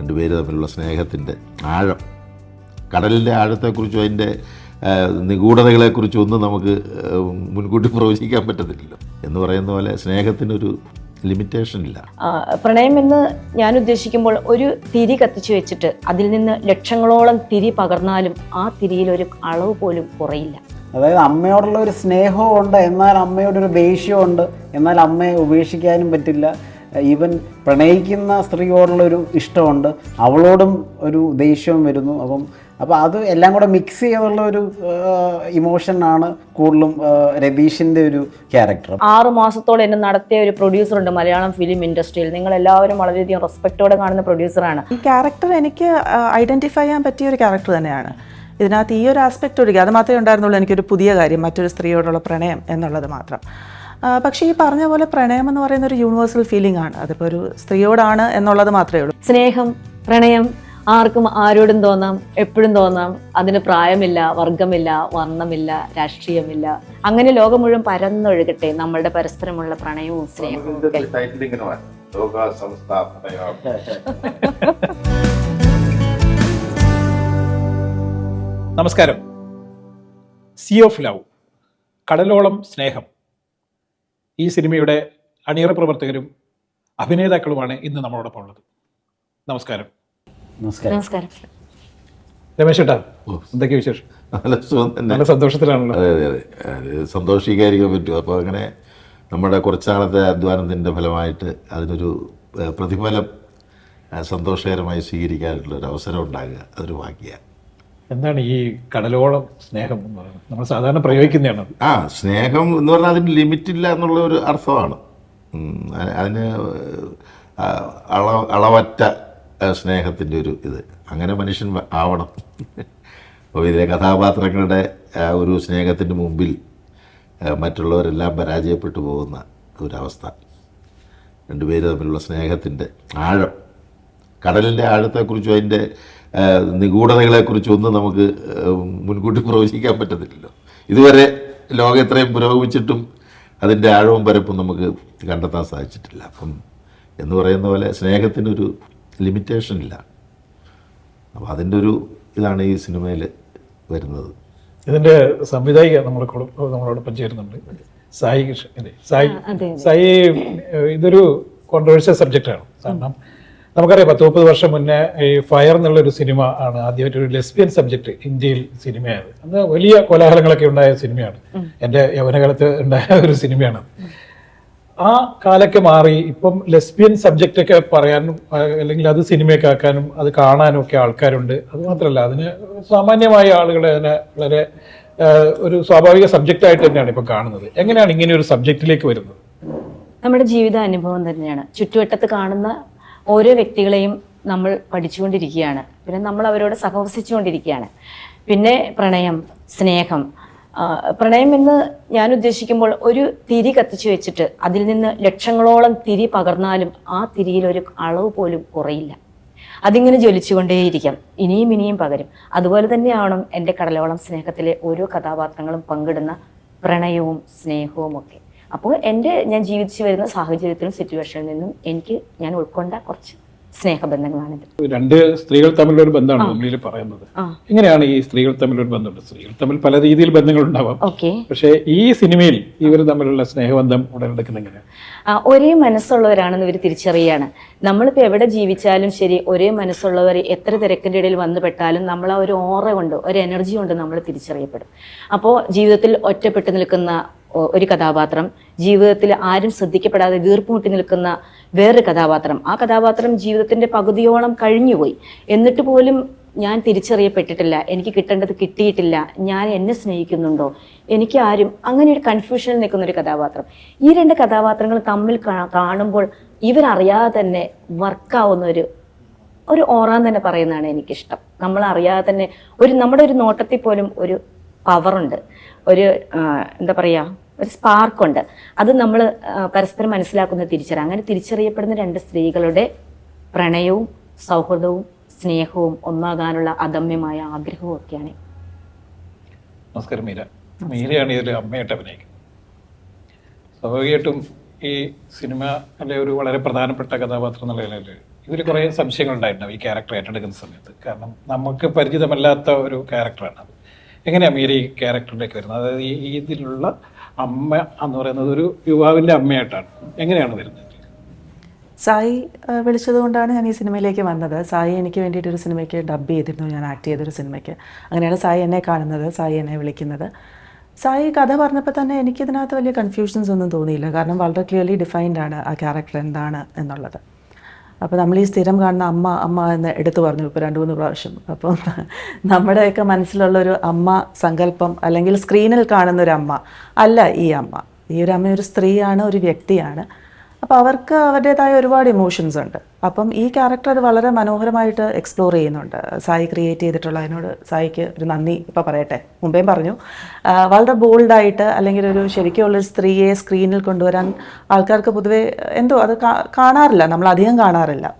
രണ്ടുപേര് തമ്മിലുള്ള സ്നേഹത്തിന്റെ ആഴം. കടലിന്റെ ആഴത്തെക്കുറിച്ചും അതിന്റെ നിഗൂഢതകളെക്കുറിച്ചും ഒന്നും നമുക്ക് മുൻകൂട്ടി പ്രവചിക്കാൻ പറ്റത്തില്ലല്ലോ. എന്ന് പറയുന്ന പോലെ സ്നേഹത്തിനൊരു ലിമിറ്റേഷൻ ഇല്ല. പ്രണയം എന്ന് ഞാൻ ഉദ്ദേശിക്കുമ്പോൾ ഒരു തിരി കത്തിച്ചു വെച്ചിട്ട് അതിൽ നിന്ന് ലക്ഷങ്ങളോളം തിരി പകർന്നാലും ആ തിരിയിൽ ഒരു അളവ് പോലും കുറയില്ല. അതായത് അമ്മയോടുള്ള ഒരു സ്നേഹവും ഉണ്ട് എന്നാൽ അമ്മയോടൊരു ദേഷ്യവും ഉണ്ട് എന്നാൽ അമ്മയെ ഉപേക്ഷിക്കാനും പറ്റില്ല. ഈവൻ പ്രണയിക്കുന്ന സ്ത്രീയോടുള്ള ഒരു ഇഷ്ടമുണ്ട് അവളോടും ഒരു ദേഷ്യവും വരുന്നു. അപ്പം അപ്പോൾ അത് എല്ലാം കൂടെ മിക്സ് ചെയ്തുള്ള ഒരു ഇമോഷനാണ് കൂടുതലും രതീഷിന്റെ ഒരു ക്യാരക്ടർ ആറ് മാസത്തോളം എന്നെ നടത്തിയ ഒരു പ്രൊഡ്യൂസറുണ്ട് മലയാളം ഫിലിം ഇൻഡസ്ട്രിയിൽ നിങ്ങൾ എല്ലാവരും വളരെയധികം റെസ്പെക്റ്റോടെ കാണുന്ന പ്രൊഡ്യൂസറാണ് ഈ ക്യാരക്ടർ എനിക്ക് ഐഡന്റിഫൈ ചെയ്യാൻ പറ്റിയ ഒരു ക്യാരക്ടർ തന്നെയാണ്. ഇതിനകത്ത് ഈ ഒരു ആസ്പെക്റ്റ് ഒഴികെ അത് മാത്രമേ ഉണ്ടായിരുന്നുള്ളൂ എനിക്കൊരു പുതിയ കാര്യം മറ്റൊരു സ്ത്രീയോടുള്ള പ്രണയം എന്നുള്ളത് മാത്രം. പക്ഷേ ഈ പറഞ്ഞ പോലെ പ്രണയം എന്ന് പറയുന്ന ഒരു യൂണിവേഴ്സൽ ഫീലിംഗ് ആണ്. അതിപ്പോൾ ഒരു സ്ത്രീയോടാണ് എന്നുള്ളത് മാത്രമേ ഉള്ളൂ. സ്നേഹം പ്രണയം ആർക്കും ആരോടും തോന്നാം എപ്പോഴും തോന്നാം. അതിന് പ്രായമില്ല വർഗമില്ല വർണമില്ല രാഷ്ട്രീയമില്ല. അങ്ങനെ ലോകം മുഴുവൻ പരന്നൊഴുകട്ടെ നമ്മളുടെ പരസ്പരമുള്ള പ്രണയവും സ്നേഹവും നമസ്കാരം. സി ഓഫ് ലവ് കടലോളം സ്നേഹം. ഈ സിനിമയുടെ അണിയറ പ്രവർത്തകരും അഭിനേതാക്കളുമാണ് ഇന്ന് നമ്മളോടൊപ്പം ഉള്ളത്. നമസ്കാരം. നമസ്കാരം. നമസ്കാരം. രമേശ് ഏട്ടാ എന്തൊക്കെ വിശേഷം? നല്ല സുഖം തന്നെ. നല്ല സന്തോഷത്തിലാണല്ലോ. അതെ അതെ അതെ. അത് സന്തോഷിക്കാതിരിക്കാൻ പറ്റും അപ്പോൾ അങ്ങനെ നമ്മുടെ കുറച്ചാളത്തെ അധ്വാനത്തിന്റെ ഫലമായിട്ട് അതിനൊരു പ്രതിഫലം സന്തോഷകരമായി സ്വീകരിക്കാനുള്ള ഒരു അവസരം ഉണ്ടാകുക. അതൊരു ഭാഗ്യമാണ്. എന്താണ് ഈ കടലോളം സ്നേഹം? എന്ന് പറയുന്നത് നമ്മൾ സാധാരണ പ്രയോഗിക്കുന്നതാണ്. ആ സ്നേഹം എന്ന് പറഞ്ഞാൽ അതിന് ലിമിറ്റ് ഇല്ല എന്നുള്ള ഒരു അർത്ഥമാണ്. അതിന് അള അളവറ്റ സ്നേഹത്തിന്റെ ഒരു ഇത്. അങ്ങനെ മനുഷ്യൻ ആവണം. അപ്പോൾ ഇതിലെ കഥാപാത്രങ്ങളുടെ ഒരു സ്നേഹത്തിന്റെ മുമ്പിൽ മറ്റുള്ളവരെല്ലാം പരാജയപ്പെട്ടു പോകുന്ന ഒരവസ്ഥ. രണ്ടുപേര് തമ്മിലുള്ള സ്നേഹത്തിന്റെ ആഴം. കടലിന്റെ ആഴത്തെക്കുറിച്ചും അതിന്റെ ആ, നിഗൂഢതകളെക്കുറിച്ചും ഒന്നും നമുക്ക് മുൻകൂട്ടി പ്രവചിക്കാൻ പറ്റത്തില്ലല്ലോ. ഇതുവരെ ലോകം എത്രയും പുരോഗമിച്ചിട്ടും അതിന്റെ ആഴവും പരപ്പും നമുക്ക് കണ്ടെത്താൻ സാധിച്ചിട്ടില്ല. അപ്പം എന്ന് പറയുന്ന പോലെ സ്നേഹത്തിനൊരു ലിമിറ്റേഷൻ ഇല്ല. അപ്പോൾ അതിന്റെ ഒരു ഇതാണ് ഈ സിനിമയിൽ വരുന്നത്. ഇതിന്റെ സംവിധായിക നമ്മളെ നമ്മളോടൊപ്പം ചേരുന്നുണ്ട്. സായി കൃഷ്ണൻ അല്ലേ? സായി അതെ, സായി ഇതൊരു കോൺട്രവേഴ്സ്യൽ സബ്ജക്റ്റാണ് കാരണം നമുക്കറിയാം പത്ത് മുപ്പത് വർഷം മുന്നേ ഈ ഫയർ എന്നുള്ള ഒരു സിനിമ ആണ് ആദ്യമായിട്ട് ഒരു ലെസ്ബിയൻ സബ്ജക്ട് ഇന്ത്യയിൽ സിനിമയായത് അന്ന് വലിയ കോലാഹലങ്ങളൊക്കെ ഉണ്ടായ സിനിമയാണ്. എന്റെ യൗവനകാലത്ത് ഉണ്ടായ ഒരു സിനിമയാണ്. ആ കാലൊക്കെ മാറി ഇപ്പം ലെസ്ബിയൻ സബ്ജക്റ്റ് ഒക്കെ പറയാനും അല്ലെങ്കിൽ അത് സിനിമയൊക്കെ ആക്കാനും അത് കാണാനും ഒക്കെ ആൾക്കാരുണ്ട്. അത് മാത്രമല്ല അതിന് സാമാന്യമായ ആളുകൾ അതിനെ വളരെ ഒരു സ്വാഭാവിക സബ്ജക്റ്റ് ആയിട്ട് തന്നെയാണ് ഇപ്പം കാണുന്നത്. എങ്ങനെയാണ് ഇങ്ങനെ ഒരു സബ്ജക്റ്റിലേക്ക് വരുന്നത്? നമ്മുടെ ജീവിത അനുഭവം തന്നെയാണ്. ചുറ്റുവട്ടത്ത് കാണുന്ന ഓരോ വ്യക്തികളെയും നമ്മൾ പഠിച്ചുകൊണ്ടിരിക്കുകയാണ്. പിന്നെ നമ്മൾ അവരോട് സഹവസിച്ചുകൊണ്ടിരിക്കുകയാണ്. പിന്നെ പ്രണയം സ്നേഹം. പ്രണയം എന്ന് ഞാൻ ഉദ്ദേശിക്കുമ്പോൾ ഒരു തിരി കത്തിച്ചു വെച്ചിട്ട് അതിൽ നിന്ന് ലക്ഷങ്ങളോളം തിരി പകർന്നാലും ആ തിരിയിൽ ഒരു അളവ് പോലും കുറയില്ല. അതിങ്ങനെ ജ്വലിച്ചുകൊണ്ടേയിരിക്കാം. ഇനിയും ഇനിയും പകരും. അതുപോലെ തന്നെയാണ് എന്റെ കടലോളം സ്നേഹത്തിലെ ഓരോ കഥാപാത്രങ്ങളും പങ്കിടുന്ന പ്രണയവും സ്നേഹവും ഒക്കെ അപ്പോൾ എന്റെ ഞാൻ ജീവിച്ചു വരുന്ന സാഹചര്യത്തിലും സിറ്റുവേഷനിൽ നിന്നും എനിക്ക് ഞാൻ ഉൾക്കൊണ്ട കുറച്ച് സ്നേഹബന്ധങ്ങളാണിത്. രണ്ട് സ്ത്രീകൾ തമ്മിലുള്ള ഒരു ബന്ധമാണ് നമ്മളിൽ പറയുന്നത്. എങ്ങനെയാണ് ഈ സ്ത്രീകൾ തമ്മിലൊരു ബന്ധമുണ്ട്? സ്ത്രീകൾ തമ്മിൽ പല രീതിയിൽ ബന്ധങ്ങൾ ഉണ്ടാവാം പക്ഷേ ഈ സിനിമയിൽ ഇവർ തമ്മിലുള്ള സ്നേഹബന്ധം ഉടലെടുക്കുന്ന എങ്ങനെയാണ് ഒരേ മനസ്സുള്ളവരാണെന്ന് ഇവർ തിരിച്ചറിയാണ്. നമ്മളിപ്പോൾ എവിടെ ജീവിച്ചാലും ശരി ഒരേ മനസ്സുള്ളവർ എത്ര തിരക്കിന്റെ ഇടയിൽ വന്നു പെട്ടാലും നമ്മൾ ആ ഒരു ഓറ കൊണ്ട് ഒരു എനർജി കൊണ്ട് നമ്മൾ തിരിച്ചറിയപ്പെടും. അപ്പോൾ ജീവിതത്തിൽ ഒറ്റപ്പെട്ടു നിൽക്കുന്ന ഒരു കഥാപാത്രം. ജീവിതത്തിൽ ആരും ശ്രദ്ധിക്കപ്പെടാതെ വീർപ്പുമുട്ടി നിൽക്കുന്ന വേറൊരു കഥാപാത്രം. ആ കഥാപാത്രം ജീവിതത്തിന്റെ പകുതിയോളം കഴിഞ്ഞുപോയി. എന്നിട്ട് പോലും ഞാൻ തിരിച്ചറിയപ്പെട്ടിട്ടില്ല. എനിക്ക് കിട്ടേണ്ടത് കിട്ടിയിട്ടില്ല. ഞാൻ എന്നെ സ്നേഹിക്കുന്നുണ്ടോ? എനിക്ക് ആരും അങ്ങനെ ഒരു കൺഫ്യൂഷനിൽ നിൽക്കുന്ന ഒരു കഥാപാത്രം. ഈ രണ്ട് കഥാപാത്രങ്ങൾ തമ്മിൽ കാണുമ്പോൾ ഇവരറിയാതെ തന്നെ വർക്കാവുന്ന ഒരു ഒരു ഓറാൻ തന്നെ പറയുന്നതാണ് എനിക്കിഷ്ടം. നമ്മൾ അറിയാതെ തന്നെ ഒരു നമ്മുടെ ഒരു നോട്ടത്തിൽ പോലും ഒരു പവറുണ്ട് ഒരു എന്താ പറയുക ഒരു സ്പാർക്കുണ്ട്. അത് നമ്മൾ പരസ്പരം മനസ്സിലാക്കുന്ന തിരിച്ചറിയാം. അങ്ങനെ തിരിച്ചറിയപ്പെടുന്ന രണ്ട് സ്ത്രീകളുടെ പ്രണയവും സൗഹൃദവും സ്നേഹവും ഒന്നാകാനുള്ള അദമ്യമായ ആഗ്രഹവും ഒക്കെയാണ്. നമസ്കാരം മീര. മീരയാണ് ഇതിൽ അമ്മയായിട്ട് അഭിനയിക്കുന്നത്. സ്വാഭാവികമായിട്ടും ഈ സിനിമ അല്ലെ ഒരു വളരെ പ്രധാനപ്പെട്ട കഥാപാത്രം എന്നുള്ള നിലയിൽ ഇതിൽ കുറേ സംശയങ്ങൾ ഉണ്ടായിട്ടുണ്ടാവും ഈ ക്യാരക്ടർ ഏറ്റെടുക്കുന്ന സമയത്ത്. കാരണം നമുക്ക് പരിചിതമല്ലാത്ത ഒരു ക്യാരക്ടറാണ് അത്. എങ്ങനെയാണ് മീര ഈ ക്യാരക്ടറിലേക്ക് വരുന്നത്? അതായത് ഈ ഇതിലുള്ള അമ്മ എന്ന് പറയുന്നത് ഒരു യുവാവിന്റെ അമ്മയായിട്ടാണ്. എങ്ങനെയാണ് വരുന്നത്? സായി വിളിച്ചത് വിളിച്ചതുകൊണ്ടാണ് ഞാൻ ഈ സിനിമയിലേക്ക് വന്നത്. സായി എനിക്ക് വേണ്ടിയിട്ട് ഒരു സിനിമയ്ക്ക് ഡബ് ചെയ്തിരുന്നു. ഞാൻ ആക്ട് ചെയ്തൊരു സിനിമയ്ക്ക്. അങ്ങനെയാണ് സായി എന്നെ കാണുന്നത്. സായി എന്നെ വിളിക്കുന്നത്. സായി കഥ പറഞ്ഞപ്പോൾ തന്നെ എനിക്കിതിനകത്ത് വലിയ കൺഫ്യൂഷൻസ് ഒന്നും തോന്നിയില്ല. കാരണം വളരെ ക്ലിയർലി ഡിഫൈൻഡ് ആണ് ആ ക്യാരക്ടർ എന്താണ് എന്നുള്ളത്. അപ്പോൾ നമ്മൾ ഈ സ്ഥിരം കാണുന്ന അമ്മ അമ്മ എന്ന് എടുത്തു പറഞ്ഞു ഇപ്പോൾ രണ്ട് മൂന്ന് പ്രാവശ്യം. അപ്പം നമ്മുടെയൊക്കെ മനസ്സിലുള്ള ഒരു അമ്മ സങ്കല്പം അല്ലെങ്കിൽ സ്ക്രീനിൽ കാണുന്ന ഒരു അമ്മ അല്ല ഈ അമ്മ. ഈ ഒരു അമ്മ ഒരു സ്ത്രീയാണ് ഒരു വ്യക്തിയാണ്. അപ്പോൾ അവർക്ക് അവരുടേതായ ഒരുപാട് ഇമോഷൻസ് ഉണ്ട്. അപ്പം ഈ ക്യാരക്ടർ അത് വളരെ മനോഹരമായിട്ട് എക്സ്പ്ലോർ ചെയ്യുന്നുണ്ട്. സായി ക്രിയേറ്റ് ചെയ്തിട്ടുള്ള അതിനോട് സായിക്ക് ഒരു നന്ദി ഇപ്പോൾ പറയട്ടെ. മുമ്പേയും പറഞ്ഞു. വളരെ ബോൾഡായിട്ട് അല്ലെങ്കിൽ ഒരു ശരിക്കുള്ളൊരു സ്ത്രീയെ സ്ക്രീനിൽ കൊണ്ടുവരാൻ ആൾക്കാർക്ക് പൊതുവേ എന്തോ അത് കാണാറില്ല. നമ്മൾ അധികം കാണാറില്ല.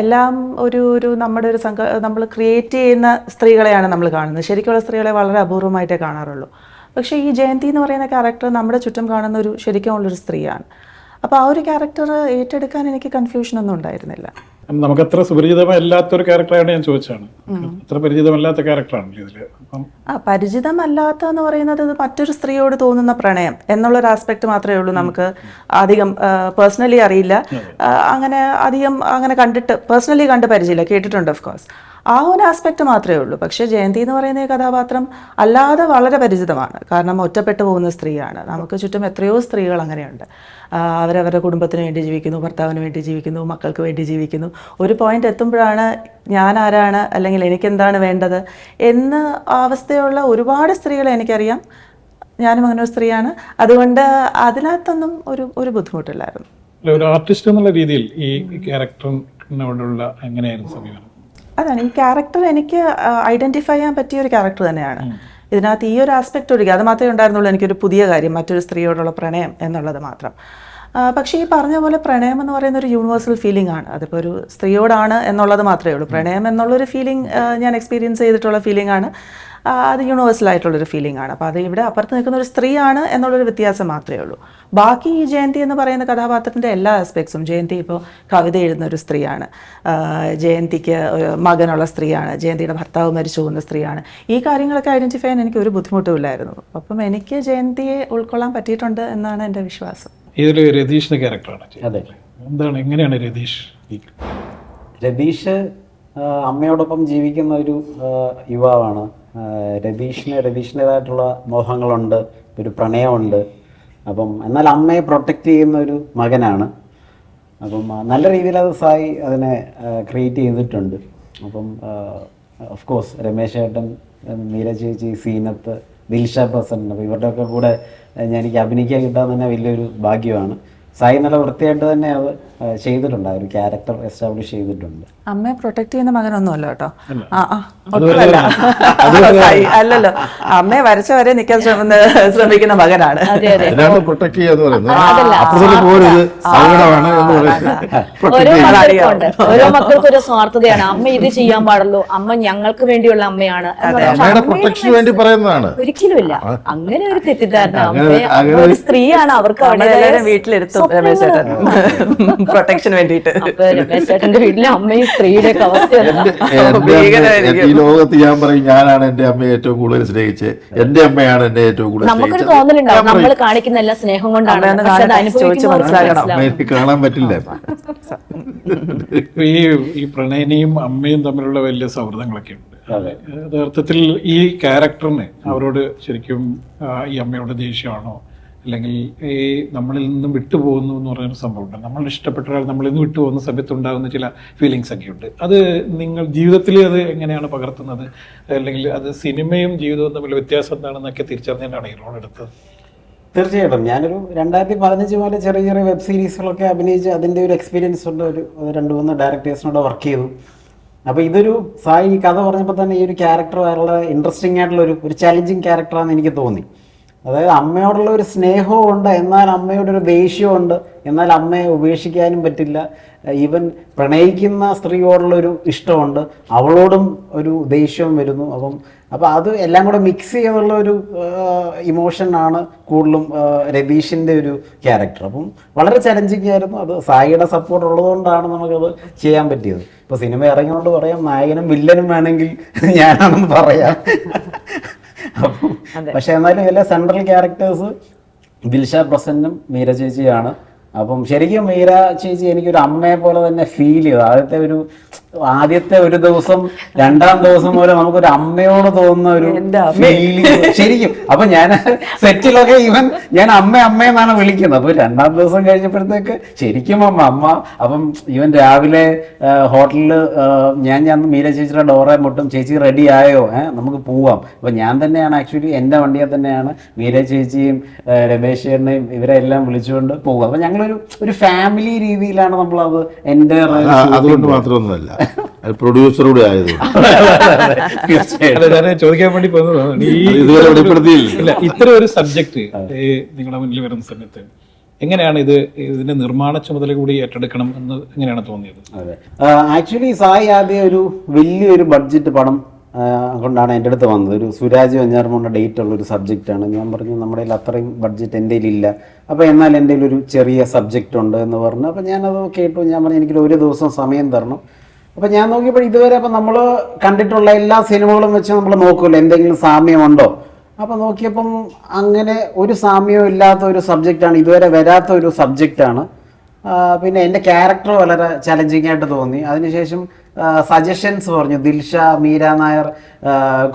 എല്ലാം ഒരു ഒരു നമ്മുടെ ഒരു സംഘ നമ്മൾ ക്രിയേറ്റ് ചെയ്യുന്ന സ്ത്രീകളെയാണ് നമ്മൾ കാണുന്നത്. ശരിക്കുള്ള സ്ത്രീകളെ വളരെ അപൂർവമായിട്ടേ കാണാറുള്ളൂ. പക്ഷേ ഈ ജയന്തി എന്ന് പറയുന്ന ക്യാരക്ടർ നമ്മുടെ ചുറ്റും കാണുന്ന ഒരു ശരിക്കുമുള്ളൊരു സ്ത്രീയാണ്. അപ്പോൾ ആ ഒരു ക്യാരക്ടർ ഏറ്റെടുക്കാൻ എനിക്ക് കൺഫ്യൂഷൻ ഒന്നും ഉണ്ടായിരുന്നില്ല. നമുക്ക് അത്ര സുപരിചിതമല്ലാത്തൊരു ക്യാരക്ടറാണ് ഞാൻ ചോദിച്ചാണ് അത്ര പരിചിതമല്ലാത്ത ക്യാരക്ടറാണ് ഇതിൽ? ആ പരിചിതമല്ലാത്ത എന്ന് പറയുന്നത് മറ്റൊരു സ്ത്രീയോട് തോന്നുന്ന പ്രണയം എന്നുള്ളൊരു ആസ്പെക്ട് മാത്രമേ ഉള്ളൂ നമുക്ക് അധികം പേഴ്സണലി അറിയില്ല. അങ്ങനെ അധികം അങ്ങനെ കണ്ടിട്ട് പേഴ്സണലി കണ്ട് പരിചയമില്ല. കേട്ടിട്ടുണ്ട് ഓഫ് കോഴ്സ് ആ ഒരു ആസ്പെക്റ്റ് മാത്രമേ ഉള്ളൂ. പക്ഷേ ജയന്തി എന്ന് പറയുന്ന കഥാപാത്രം അല്ലാതെ വളരെ പരിചിതമാണ്. കാരണം ഒറ്റപ്പെട്ടു പോകുന്ന സ്ത്രീയാണ്. നമുക്ക് ചുറ്റും എത്രയോ സ്ത്രീകൾ അങ്ങനെയുണ്ട്. അവരവരുടെ കുടുംബത്തിന് വേണ്ടി ജീവിക്കുന്നു ഭർത്താവിന് വേണ്ടി ജീവിക്കുന്നു മക്കൾക്ക് വേണ്ടി ജീവിക്കുന്നു. ഒരു പോയിന്റ് എത്തുമ്പോഴാണ് ഞാൻ ആരാണ് അല്ലെങ്കിൽ എനിക്കെന്താണ് വേണ്ടത് എന്ന അവസ്ഥയുള്ള ഒരുപാട് സ്ത്രീകളെ എനിക്കറിയാം. ഞാനും അങ്ങനെ ഒരു സ്ത്രീയാണ്. അതുകൊണ്ട് അതിനകത്തൊന്നും ഒരു ഒരു ബുദ്ധിമുട്ടില്ലായിരുന്നു. ഒരു ആർട്ടിസ്റ്റ് എന്നുള്ള രീതിയിൽ ഈ ക്യാരക്ടറിനോടുള്ള എങ്ങനെയായിരുന്നു സമീപനം? അതാണ് ഈ ക്യാരക്ടർ എനിക്ക് ഐഡന്റിഫൈ ചെയ്യാൻ പറ്റിയ ഒരു ക്യാരക്ടർ തന്നെയാണ്. ഇതിനകത്ത് ഈ ഒരു ആസ്പെക്ട് ഒഴികെ അത് മാത്രമേ ഉണ്ടായിരുന്നുള്ളൂ എനിക്കൊരു പുതിയ കാര്യം മറ്റൊരു സ്ത്രീയോടുള്ള പ്രണയം എന്നുള്ളത് മാത്രം. പക്ഷേ ഈ പറഞ്ഞ പോലെ പ്രണയം എന്ന് പറയുന്ന ഒരു യൂണിവേഴ്സൽ ഫീലിംഗ് ആണ്. അതിപ്പോൾ ഒരു സ്ത്രീയോടാണ് എന്നുള്ളത് മാത്രമേ ഉള്ളൂ. പ്രണയം എന്നുള്ളൊരു ഫീലിംഗ് ഞാൻ എക്സ്പീരിയൻസ് ചെയ്തിട്ടുള്ള ഫീലിംഗ് ആണ്. അത് യൂണിവേഴ്സൽ ആയിട്ടുള്ളൊരു ഫീലിംഗ് ആണ്. അപ്പോൾ അത് ഇവിടെ അപ്പുറത്ത് നിൽക്കുന്ന ഒരു സ്ത്രീയാണ് എന്നുള്ളൊരു വ്യത്യാസം മാത്രമേ ഉള്ളൂ. ബാക്കി ഈ ജയന്തി എന്ന് പറയുന്ന കഥാപാത്രത്തിന്റെ എല്ലാ ആസ്പെക്ട്സും ജയന്തി ഇപ്പോൾ കവിത എഴുതുന്ന ഒരു സ്ത്രീയാണ്. ജയന്തിക്ക് ഒരു മകനുള്ള സ്ത്രീയാണ്. ജയന്തിയുടെ ഭർത്താവ് മരിച്ചു പോകുന്ന സ്ത്രീയാണ്. ഈ കാര്യങ്ങളൊക്കെ ഐഡന്റിഫൈ ചെയ്യാൻ എനിക്ക് ഒരു ബുദ്ധിമുട്ടും ഇല്ലായിരുന്നു. അപ്പം എനിക്ക് ജയന്തിയെ ഉൾക്കൊള്ളാൻ പറ്റിയിട്ടുണ്ട് എന്നാണ് എന്റെ വിശ്വാസം. ഇതിൽ രതീഷിന്റെ ക്യാരക്ടറാണ് അതെ. എന്താണ് എങ്ങനെയാണ് രതീഷ് രതീഷ് അമ്മയോടൊപ്പം ജീവിക്കുന്ന ഒരു യുവാവാണ്. രതീഷിന് രതീഷിന്റെതായിട്ടുള്ള മോഹങ്ങളുണ്ട് ഒരു പ്രണയമുണ്ട്. അപ്പം എന്നാൽ അമ്മയെ പ്രൊട്ടക്റ്റ് ചെയ്യുന്ന ഒരു മകനാണ്. അപ്പം നല്ല രീതിയിൽ അത് സായി അതിനെ ക്രിയേറ്റ് ചെയ്തിട്ടുണ്ട്. അപ്പം ഓഫ് കോഴ്സ് രമേശ് ഏട്ടൻ മീര ചേച്ചി സീനത്ത് ദിൽഷ പ്രസन्न അപ്പോൾ ഇവരുടെയൊക്കെ കൂടെ ആ, ഞാൻ എനിക്ക് അഭിനയിക്കാൻ കിട്ടാൻ തന്നെ വലിയൊരു ഭാഗ്യമാണ്. സായി നല്ല വൃത്തിയായിട്ട് തന്നെ അത് ചെയ്തിട്ടുണ്ട്. ആ ഒരു ക്യാരക്ടർ എസ്റ്റാബ്ലിഷ് ചെയ്തിട്ടുണ്ട്. അമ്മയെ പ്രൊട്ടക്ട് ചെയ്യുന്ന മകനൊന്നുമല്ല കേട്ടോ. അല്ലല്ലോ. അമ്മയെ വരച്ച വരെ നിൽക്കാൻ ശ്രമിക്കുന്ന ശ്രമിക്കുന്ന മകനാണ്. പ്രൊട്ടക്ട് ചെയ്യാന്ന് പറയുന്നത്. ഓരോ മക്കൾക്കും ഒരു സ്വാർത്ഥതയാണ്. അമ്മ ഇത് ചെയ്യാൻ പാടുള്ളൂ. അമ്മ ഞങ്ങൾക്ക് വേണ്ടിയുള്ള അമ്മയാണ്. പ്രൊട്ടക്ഷന് വേണ്ടി പറയുന്നതാണ്. ഒരിക്കലും ഇല്ല അങ്ങനെ ഒരു തെറ്റിദ്ധാരണ. സ്ത്രീയാണ് അവർക്ക് നമ്മളെല്ലാവരും വീട്ടിലെടുത്തും. രമേശ് ചേട്ടൻ. പ്രൊട്ടക്ഷന് വേണ്ടിയിട്ട്. ചേട്ടന്റെ വീട്ടിലെ അമ്മയും സ്ത്രീയുടെ അവസ്ഥ. ഈ ലോകത്ത് ഞാൻ പറയും ഞാനാണ് എന്റെ അമ്മയെ ഏറ്റവും കൂടുതൽ സ്നേഹിച്ചത് എന്റെ അമ്മയാണ് എന്നെ ഏറ്റവും കൂടുതൽ നമുക്കൊരു. തോന്നലുണ്ടാവും. നമ്മൾ കാണിക്കുന്ന എല്ലാ സ്നേഹം കൊണ്ടാണ്. കാണാൻ മനസ്സിലാക്കണം. കാണാൻ പറ്റില്ല. ഈ ഈ പ്രണയിനിയും അമ്മയും തമ്മിലുള്ള വലിയ സൗഹൃദങ്ങളൊക്കെ ഉണ്ട്. യഥാർത്ഥത്തിൽ ഈ ക്യാരക്ടറിന് അവരോട് ശരിക്കും ഈ അമ്മയോട് ദേഷ്യമാണോ? അല്ലെങ്കിൽ ഈ നമ്മളിൽ നിന്നും വിട്ടുപോകുന്നു എന്ന് പറയുന്ന സംഭവമുണ്ട്. നമ്മൾ ഇഷ്ടപ്പെട്ട ഒരാൾ നമ്മളിൽ നിന്ന് വിട്ടുപോകുന്ന സമയത്ത് ഉണ്ടാകുന്ന ചില ഫീലിങ്സ് ഒക്കെ ഉണ്ട് അത് നിങ്ങൾ ജീവിതത്തിൽ അത് എങ്ങനെയാണ് പകർത്തുന്നത്? അല്ലെങ്കിൽ അത് സിനിമയും ജീവിതവും തമ്മിൽ വ്യത്യാസം എന്താണെന്നൊക്കെ തിരിച്ചറിഞ്ഞാണ് ഈ റോൾ എടുത്തത്? തീർച്ചയായിട്ടും. ഞാനൊരു രണ്ടായിരത്തി പതിനഞ്ച് പോലെ ചെറിയ ചെറിയ വെബ് സീരീസുകളൊക്കെ അഭിനയിച്ച് അതിന്റെ ഒരു എക്സ്പീരിയൻസ് ഉണ്ട്. ഒരു രണ്ട് മൂന്ന് ഡയറക്ടേഴ്സിനോട് വർക്ക് ചെയ്തു. അപ്പോൾ ഇതൊരു സായി ഈ കഥ പറഞ്ഞപ്പോൾ തന്നെ ഈ ഒരു ക്യാരക്ടർ വളരെ ഇൻട്രസ്റ്റിംഗ് ആയിട്ടുള്ള ഒരു ഒരു ചാലഞ്ചിങ് ക്യാരക്ടറാണെന്ന് എനിക്ക് തോന്നി. അതായത് അമ്മയോടുള്ള ഒരു സ്നേഹവും ഉണ്ട് എന്നാൽ അമ്മയോടൊരു ദേഷ്യവും ഉണ്ട് എന്നാൽ അമ്മയെ ഉപേക്ഷിക്കാനും പറ്റില്ല. ഈവൻ പ്രണയിക്കുന്ന സ്ത്രീയോടുള്ള ഒരു ഇഷ്ടമുണ്ട് അവളോടും ഒരു ദേഷ്യവും വരുന്നു. അപ്പം അപ്പം അത് എല്ലാം കൂടെ മിക്സ് ചെയ്തുള്ള ഒരു ഇമോഷനാണ് കൂടുതലും രതീഷിന്റെ ഒരു ക്യാരക്ടർ അപ്പം വളരെ ചലഞ്ചിങ് ആയിരുന്നു. അത് സായിയുടെ സപ്പോർട്ട് ഉള്ളതുകൊണ്ടാണ് നമുക്കത് ചെയ്യാൻ പറ്റിയത്. ഇപ്പോൾ സിനിമ ഇറങ്ങിയോണ്ട് പറയാം നായകനും വില്ലനും വേണമെങ്കിൽ ഞാനാണെന്ന് പറയാം. പക്ഷെ എന്നാലും ഇതിലെ സെൻട്രൽ ക്യാരക്ടേഴ്സ് ദിൽഷ പ്രസന്നും മീര ചേച്ചിയാണ്. അപ്പം ശരിക്കും മീര ചേച്ചി എനിക്കൊരു അമ്മയെ പോലെ തന്നെ ഫീൽ ചെയ്തു. ആദ്യത്തെ ഒരു ആദ്യത്തെ ഒരു ദിവസം രണ്ടാം ദിവസം പോലെ നമുക്കൊരു അമ്മയോട് തോന്നുന്ന ഒരു ഫീലിംഗ് ശരിക്കും. അപ്പൊ ഞാൻ സെറ്റിലൊക്കെ ഈവൻ ഞാൻ അമ്മ അമ്മ എന്നാണ് വിളിക്കുന്നത്. അപ്പൊ രണ്ടാം ദിവസം കഴിഞ്ഞപ്പോഴത്തേക്ക് ശരിക്കും അമ്മ അമ്മ. അപ്പം ഈവൻ രാവിലെ ഹോട്ടലിൽ ഞാൻ ഞാൻ മീര ചേച്ചിയുടെ ഡോറെ മുട്ടും. ചേച്ചി റെഡി ആയോ? ഏഹ് നമുക്ക് പോവാം. അപ്പൊ ഞാൻ തന്നെയാണ് ആക്ച്വലി എന്റെ വണ്ടിയെ തന്നെയാണ് മീര ചേച്ചിയും രമേശ് ചേട്ടനെയും ഇവരെല്ലാം വിളിച്ചുകൊണ്ട് പോകുക അപ്പൊ ഞങ്ങളൊരു ഒരു ഒരു ഫാമിലി രീതിയിലാണ് നമ്മളത് എന്റെ ആ, അതുകൊണ്ട് മാത്രമൊന്നുമല്ല. അത് പ്രൊഡ്യൂസർ കൂടെ ആയതുകൊണ്ട്. ഞാൻ ചോദിക്കാൻ വേണ്ടി അത് ഇതുവരെ വെളിപ്പെടുത്തിയില്ല. ഇത്തരം ഒരു സബ്ജക്ട് നിങ്ങളുടെ മുന്നിൽ വരുന്ന സമയത്ത് എങ്ങനെയാണ് ഇത് ഇതിന്റെ നിർമ്മാണ ചുമതല കൂടി ഏറ്റെടുക്കണം എന്ന് എങ്ങനെയാണ് തോന്നിയത്? അതെ. ആക്ച്വലി സായി ആദ്യം ഒരു വലിയൊരു ബഡ്ജറ്റ് പടം ആ, കൊണ്ടാണ് എന്റെ അടുത്ത് വന്നത്. ഒരു സുരാജ് വെഞ്ഞാറമ്മയുടെ ഡേറ്റ് ഉള്ള ഒരു സബ്ജക്റ്റാണ് ഞാൻ പറഞ്ഞു നമ്മുടെ കയ്യിൽ അത്രയും ബഡ്ജറ്റ് എന്റെ ഇല്ല അപ്പോൾ എന്നാൽ എന്റെ ഒരു ചെറിയ സബ്ജക്റ്റ് ഉണ്ട് എന്ന് പറഞ്ഞു. അപ്പോൾ ഞാനത് കേട്ടു. ഞാൻ പറഞ്ഞു എനിക്കൊരു ഒരു ദിവസം സമയം തരണം. അപ്പോൾ ഞാൻ നോക്കിയപ്പോൾ ഇതുവരെ അപ്പോൾ നമ്മൾ കണ്ടിട്ടുള്ള എല്ലാ സിനിമകളും വെച്ച് നമ്മൾ നോക്കുമല്ലോ എന്തെങ്കിലും സാമ്യമുണ്ടോ? അപ്പോൾ നോക്കിയപ്പം അങ്ങനെ ഒരു സാമ്യവും ഇല്ലാത്ത ഒരു സബ്ജക്റ്റാണ് ഇതുവരെ വരാത്ത ഒരു സബ്ജക്റ്റാണ് പിന്നെ എന്റെ ക്യാരക്ടർ വളരെ ചലഞ്ചിങ് ആയിട്ട് തോന്നി. അതിനുശേഷം സജഷൻസ് പറഞ്ഞു. ദിൽഷ മീര നായർ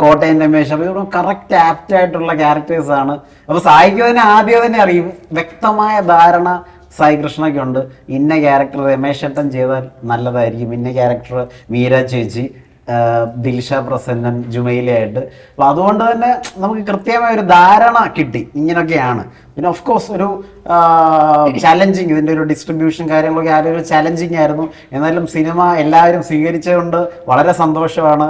കോട്ടയൻ കോട്ടയം രമേശ് അപ്പോൾ ഇവരും കറക്റ്റ് ആപ്റ്റ് ആയിട്ടുള്ള ക്യാരക്ടേഴ്സ് ആണ്. അപ്പോൾ സായിക്ക് തന്നെ ആദ്യം തന്നെ അറിയും. വ്യക്തമായ ധാരണ സായി കൃഷ്ണയ്ക്കുണ്ട് ഇന്ന ക്യാരക്ടർ രമേശ് ഏട്ടൻ ചെയ്താൽ നല്ലതായിരിക്കും. ഇന്ന ക്യാരക്ടർ മീര ചേച്ചി. ദിൽഷ പ്രസന്നൻ ജുമയിലായിട്ട് അപ്പൊ അതുകൊണ്ട് തന്നെ നമുക്ക് കൃത്യമായ ഒരു ധാരണ കിട്ടി. ഇങ്ങനെയൊക്കെയാണ് പിന്നെ ഓഫ് കോഴ്സ് ഒരു ചലഞ്ചിങ് ഇതിന്റെ ഒരു ഡിസ്ട്രിബ്യൂഷൻ കാര്യങ്ങളൊക്കെ ആ ഒരു ചലഞ്ചിങ് ആയിരുന്നു. എന്നാലും സിനിമ എല്ലാവരും സ്വീകരിച്ചതുകൊണ്ട് വളരെ സന്തോഷമാണ്.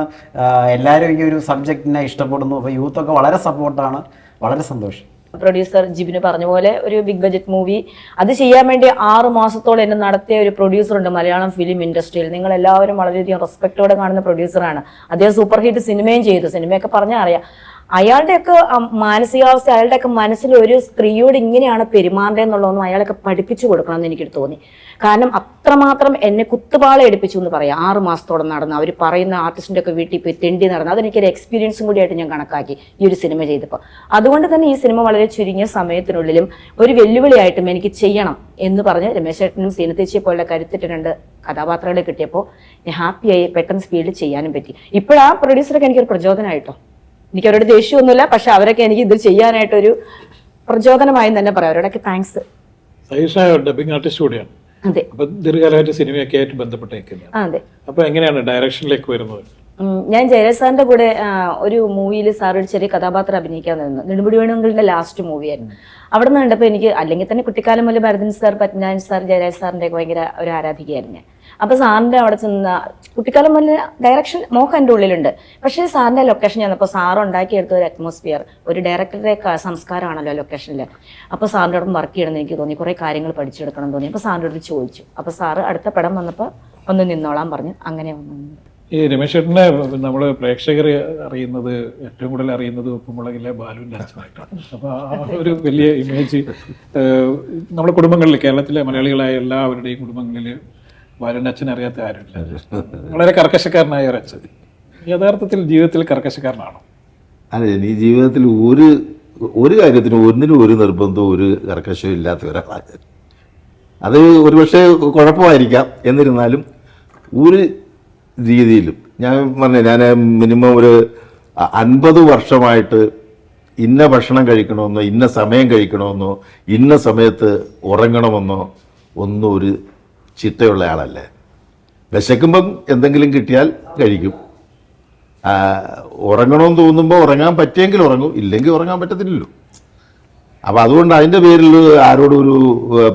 എല്ലാവരും ഈ ഒരു സബ്ജക്റ്റിനെ ഇഷ്ടപ്പെടുന്നു. അപ്പോൾ യൂത്തൊക്കെ വളരെ സപ്പോർട്ടാണ് വളരെ സന്തോഷം. പ്രൊഡ്യൂസർ ജിബിന് പറഞ്ഞ പോലെ ഒരു ബിഗ് ബജറ്റ് മൂവി അത് ചെയ്യാൻ വേണ്ടി ആറ് മാസത്തോളം എന്നെ നടത്തിയ ഒരു പ്രൊഡ്യൂസർ ഉണ്ട് മലയാളം ഫിലിം ഇൻഡസ്ട്രിയിൽ നിങ്ങൾ എല്ലാവരും വളരെയധികം റെസ്പെക്ടോടെ കാണുന്ന പ്രൊഡ്യൂസറാണ് അദ്ദേഹം സൂപ്പർ ഹിറ്റ് സിനിമയും ചെയ്തു. സിനിമയൊക്കെ പറഞ്ഞാൽ അറിയാം. അയാളുടെയൊക്കെ മാനസികാവസ്ഥ അയാളുടെയൊക്കെ മനസ്സിൽ ഒരു സ്ത്രീയോട് ഇങ്ങനെയാണ് പെരുമാറേണ്ടതെന്നുള്ളതൊന്നും അയാളൊക്കെ പഠിപ്പിച്ചു കൊടുക്കണം എന്ന് എനിക്ക് തോന്നി. കാരണം അത്രമാത്രം എന്നെ കുത്തുപാള എടുപ്പിച്ചു എന്ന് പറയാം. ആറ് മാസത്തോളം നടന്ന് അവർ പറയുന്ന ആർട്ടിസ്റ്റിന്റെ ഒക്കെ വീട്ടിൽ പോയി തെണ്ടി നടന്ന് അതെനിക്കൊരു എക്സ്പീരിയൻസും കൂടിയായിട്ട് ഞാൻ കണക്കാക്കി ഈ ഒരു സിനിമ ചെയ്തപ്പോൾ. അതുകൊണ്ട് തന്നെ ഈ സിനിമ വളരെ ചുരുങ്ങിയ സമയത്തിനുള്ളിലും ഒരു വെല്ലുവിളിയായിട്ടും എനിക്ക് ചെയ്യണം എന്ന് പറഞ്ഞ് രമേശ് ചേട്ടനും സീനത്തേച്ചിയെ പോലുള്ള കരുത്തിട്ട് രണ്ട് കഥാപാത്രങ്ങളെ കിട്ടിയപ്പോൾ ഞാൻ ഹാപ്പിയായി പെട്ടെന്ന് സ്പീഡിൽ ചെയ്യാനും പറ്റി. ഇപ്പോഴാ പ്രൊഡ്യൂസറൊക്കെ എനിക്കൊരു പ്രചോദനമായിട്ടോ എനിക്ക് അവരോട് ദേഷ്യമൊന്നുമില്ല പക്ഷെ അവരൊക്കെ എനിക്ക് ഇത് ചെയ്യാനായിട്ടൊരു പ്രചോദനമായി തന്നെ പറയാം. അവരോടൊക്കെ താങ്ക്സ് സൈഷ ഡബിങ് ആർട്ടിസ്റ്റ് കൂടിയാണ്. അതെ. അപ്പൊ ദീർഘകാലമായിട്ട് സിനിമയൊക്കെ ആയിട്ട് ബന്ധപ്പെട്ടേക്കുന്നത് അതെ. അപ്പൊ എങ്ങനെയാണ് ഡയറക്ഷനിലേക്ക് വരുന്നത്? ഞാൻ ജയരാജ് സാറിന്റെ കൂടെ ഒരു മൂവിയിൽ സാർ ഒരു ചെറിയ കഥാപാത്രം അഭിനയിക്കാൻ നിന്നു. നെടുമുടി വേണുങ്കളുടെ ലാസ്റ്റ് മൂവിയായിരുന്നു അവിടെ നിന്ന് കണ്ടപ്പോൾ എനിക്ക് അല്ലെങ്കിൽ തന്നെ കുട്ടിക്കാലം മുതൽ ഭരതൻ സാർ പത്മനാഭൻ സാർ ജയരാജ് സാറിന്റെ ഭയങ്കര ഒരു ആരാധികയായിരുന്നു ഞാൻ. അപ്പൊ സാറിന്റെ അവിടെ ചെന്ന കുട്ടിക്കാലം മുതൽ ഡയറക്ഷൻ മോഹൻ എന്റെ ഉള്ളിലുണ്ട്. പക്ഷേ സാറിന്റെ ലൊക്കേഷൻ ചെന്നപ്പോൾ സാർ ഉണ്ടാക്കിയെടുത്ത ഒരു അറ്റ്മോസ്ഫിയർ ഒരു ഡയറക്ടറുടെ സംസ്കാരമാണല്ലോ ലൊക്കേഷനിൽ അപ്പോൾ സാറിന്റെ അടുത്ത് വർക്ക് ചെയ്യണമെന്ന് എനിക്ക് തോന്നി കുറേ കാര്യങ്ങൾ പഠിച്ചെടുക്കണം തോന്നി. അപ്പോൾ സാറിന്റെ അടുത്ത് ചോദിച്ചു. അപ്പോൾ സാറ് അടുത്ത പടം വന്നപ്പോൾ ഒന്ന് നിന്നോളാൻ പറഞ്ഞു. അങ്ങനെ ഈ രമേശ് ചേട്ടനെ നമ്മൾ പ്രേക്ഷകർ അറിയുന്നത് ഏറ്റവും കൂടുതൽ അറിയുന്നത് ഉപ്പുമുളകിലെ ബാലുവിന്റെ അച്ഛനായിട്ടാണ്. അപ്പൊ ആ ഒരു വലിയ ഇമേജ് നമ്മുടെ കുടുംബങ്ങളിൽ കേരളത്തിലെ മലയാളികളായ എല്ലാവരുടെയും കുടുംബങ്ങളിൽ അച്ഛനെ അറിയാത്ത ആരുമില്ല വളരെ കർക്കശക്കാരനായ ഒരു അച്ഛൻ. യഥാർത്ഥത്തിൽ ജീവിതത്തിൽ കർക്കശക്കാരനാണോ? അല്ല നീ ജീവിതത്തിൽ ഒരു ഒരു കാര്യത്തിനും ഒന്നിനും ഒരു നിർബന്ധവും ഒരു കർക്കശവും ഇല്ലാത്ത ഒരാളാണ്. അത് ഒരുപക്ഷെ കുഴപ്പമായിരിക്കാം. എന്നിരുന്നാലും ഒരു രീതിയിലും ഞാൻ പറഞ്ഞു ഞാൻ മിനിമം ഒരു അൻപത് വർഷമായിട്ട് ഇന്ന ഭക്ഷണം കഴിക്കണമെന്നോ ഇന്ന സമയം കഴിക്കണമെന്നോ ഇന്ന സമയത്ത് ഉറങ്ങണമെന്നോ ഒന്നും ഒരു ചിട്ടയുള്ള ആളല്ലേ? വിശക്കുമ്പം എന്തെങ്കിലും കിട്ടിയാൽ കഴിക്കും. ഉറങ്ങണമെന്ന് തോന്നുമ്പോൾ ഉറങ്ങാൻ പറ്റിയെങ്കിൽ ഉറങ്ങും ഇല്ലെങ്കിൽ ഉറങ്ങാൻ പറ്റത്തില്ലല്ലോ. അപ്പോൾ അതുകൊണ്ട് അതിന്റെ പേരിൽ ആരോടും ഒരു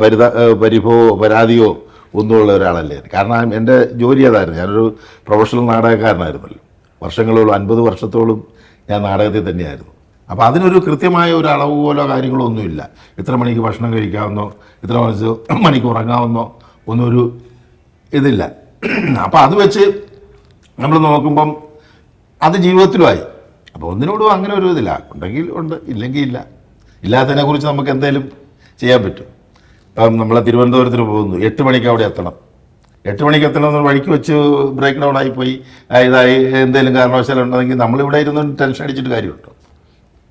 പരിത പരിഭവോ പരാതിയോ ഒന്നുമുള്ള ഒരാളല്ലേ? കാരണം എന്റെ ജോലി അതായിരുന്നു. ഞാനൊരു പ്രൊഫഷണൽ നാടകക്കാരനായിരുന്നല്ലോ. വർഷങ്ങളോളം അൻപത് വർഷത്തോളം ഞാൻ നാടകത്തിൽ തന്നെയായിരുന്നു. അപ്പോൾ അതിനൊരു കൃത്യമായ ഒരു അളവ് പോലോ കാര്യങ്ങളോ ഒന്നുമില്ല. ഇത്ര മണിക്ക് ഭക്ഷണം കഴിക്കാമെന്നോ ഇത്ര മണിക്ക് മണിക്ക് ഒന്നൊരു ഇതില്ല. അപ്പോൾ അത് വെച്ച് നമ്മൾ നോക്കുമ്പം അത് ജീവിതത്തിലുമായി. അപ്പം അപ്പോൾ ഒന്നിനോടും അങ്ങനെ ഒരു ഇതില്ല. ഉണ്ടെങ്കിൽ ഉണ്ട് ഇല്ലെങ്കിൽ ഇല്ല. ഇല്ലാത്തതിനെ കുറിച്ച് നമുക്ക് എന്തെങ്കിലും ചെയ്യാൻ പറ്റും. ഇപ്പം നമ്മൾ തിരുവനന്തപുരത്തിന് പോകുന്നു. എട്ട് മണിക്ക് അവിടെ എത്തണം. എട്ട് മണിക്ക് എത്തണം എന്ന് വഴിക്ക് വെച്ച് ബ്രേക്ക് ഡൗൺ ആയിപ്പോയി ഇതായി എന്തെങ്കിലും കാരണവശാലും ഉണ്ടെങ്കിൽ നമ്മളിവിടെ ഇരുന്ന് ടെൻഷൻ അടിച്ചിട്ട് കാര്യമുണ്ടോ?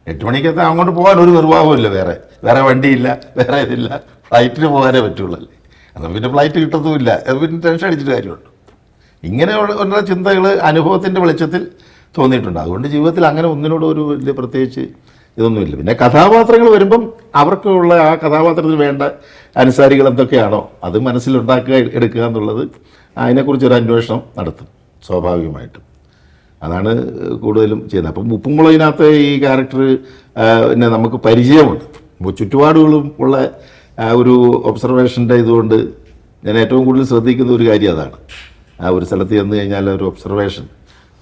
എട്ട് മണിക്ക് എത്താൻ അങ്ങോട്ട് പോകാൻ ഒരു നിർവാഹമില്ല വേറെ. വേറെ വണ്ടിയില്ല വേറെ ഇതില്ല. ഫ്ലൈറ്റിന് പോകാനേ പറ്റുള്ളല്ലേ എന്നാൽ പിന്നെ ഫ്ലൈറ്റ് കിട്ടത്തുമില്ല. പിന്നെ ടെൻഷൻ അടിച്ചിട്ട് കാര്യമുണ്ട്. ഇങ്ങനെ ഉള്ള ചിന്തകൾ അനുഭവത്തിന്റെ വെളിച്ചത്തിൽ തോന്നിയിട്ടുണ്ട്. അതുകൊണ്ട് ജീവിതത്തിൽ അങ്ങനെ ഒന്നിനോട് ഒരു വലിയ പ്രത്യേകിച്ച് ഇതൊന്നുമില്ല. പിന്നെ കഥാപാത്രങ്ങൾ വരുമ്പം അവർക്കുള്ള ആ കഥാപാത്രത്തിന് വേണ്ട അനുസാരികൾ എന്തൊക്കെയാണോ അത് മനസ്സിലുണ്ടാക്കുക എടുക്കുക എന്നുള്ളത് അതിനെക്കുറിച്ചൊരു അന്വേഷണം നടത്തും സ്വാഭാവികമായിട്ടും. അതാണ് കൂടുതലും ചെയ്യുന്നത്. അപ്പം ഉപ്പുമുളകിനകത്ത് ഈ ക്യാരക്ടർ പിന്നെ നമുക്ക് പരിചയമുണ്ട്. ചുറ്റുപാടുകളും ഉള്ള ആ ഒരു ഒബ്സർവേഷന്റെ ഇതുകൊണ്ട് ഞാൻ ഏറ്റവും കൂടുതൽ ശ്രദ്ധിക്കുന്ന ഒരു കാര്യം അതാണ്. ആ ഒരു സ്ഥലത്ത് ചെന്ന് കഴിഞ്ഞാൽ ഒരു ഒബ്സർവേഷൻ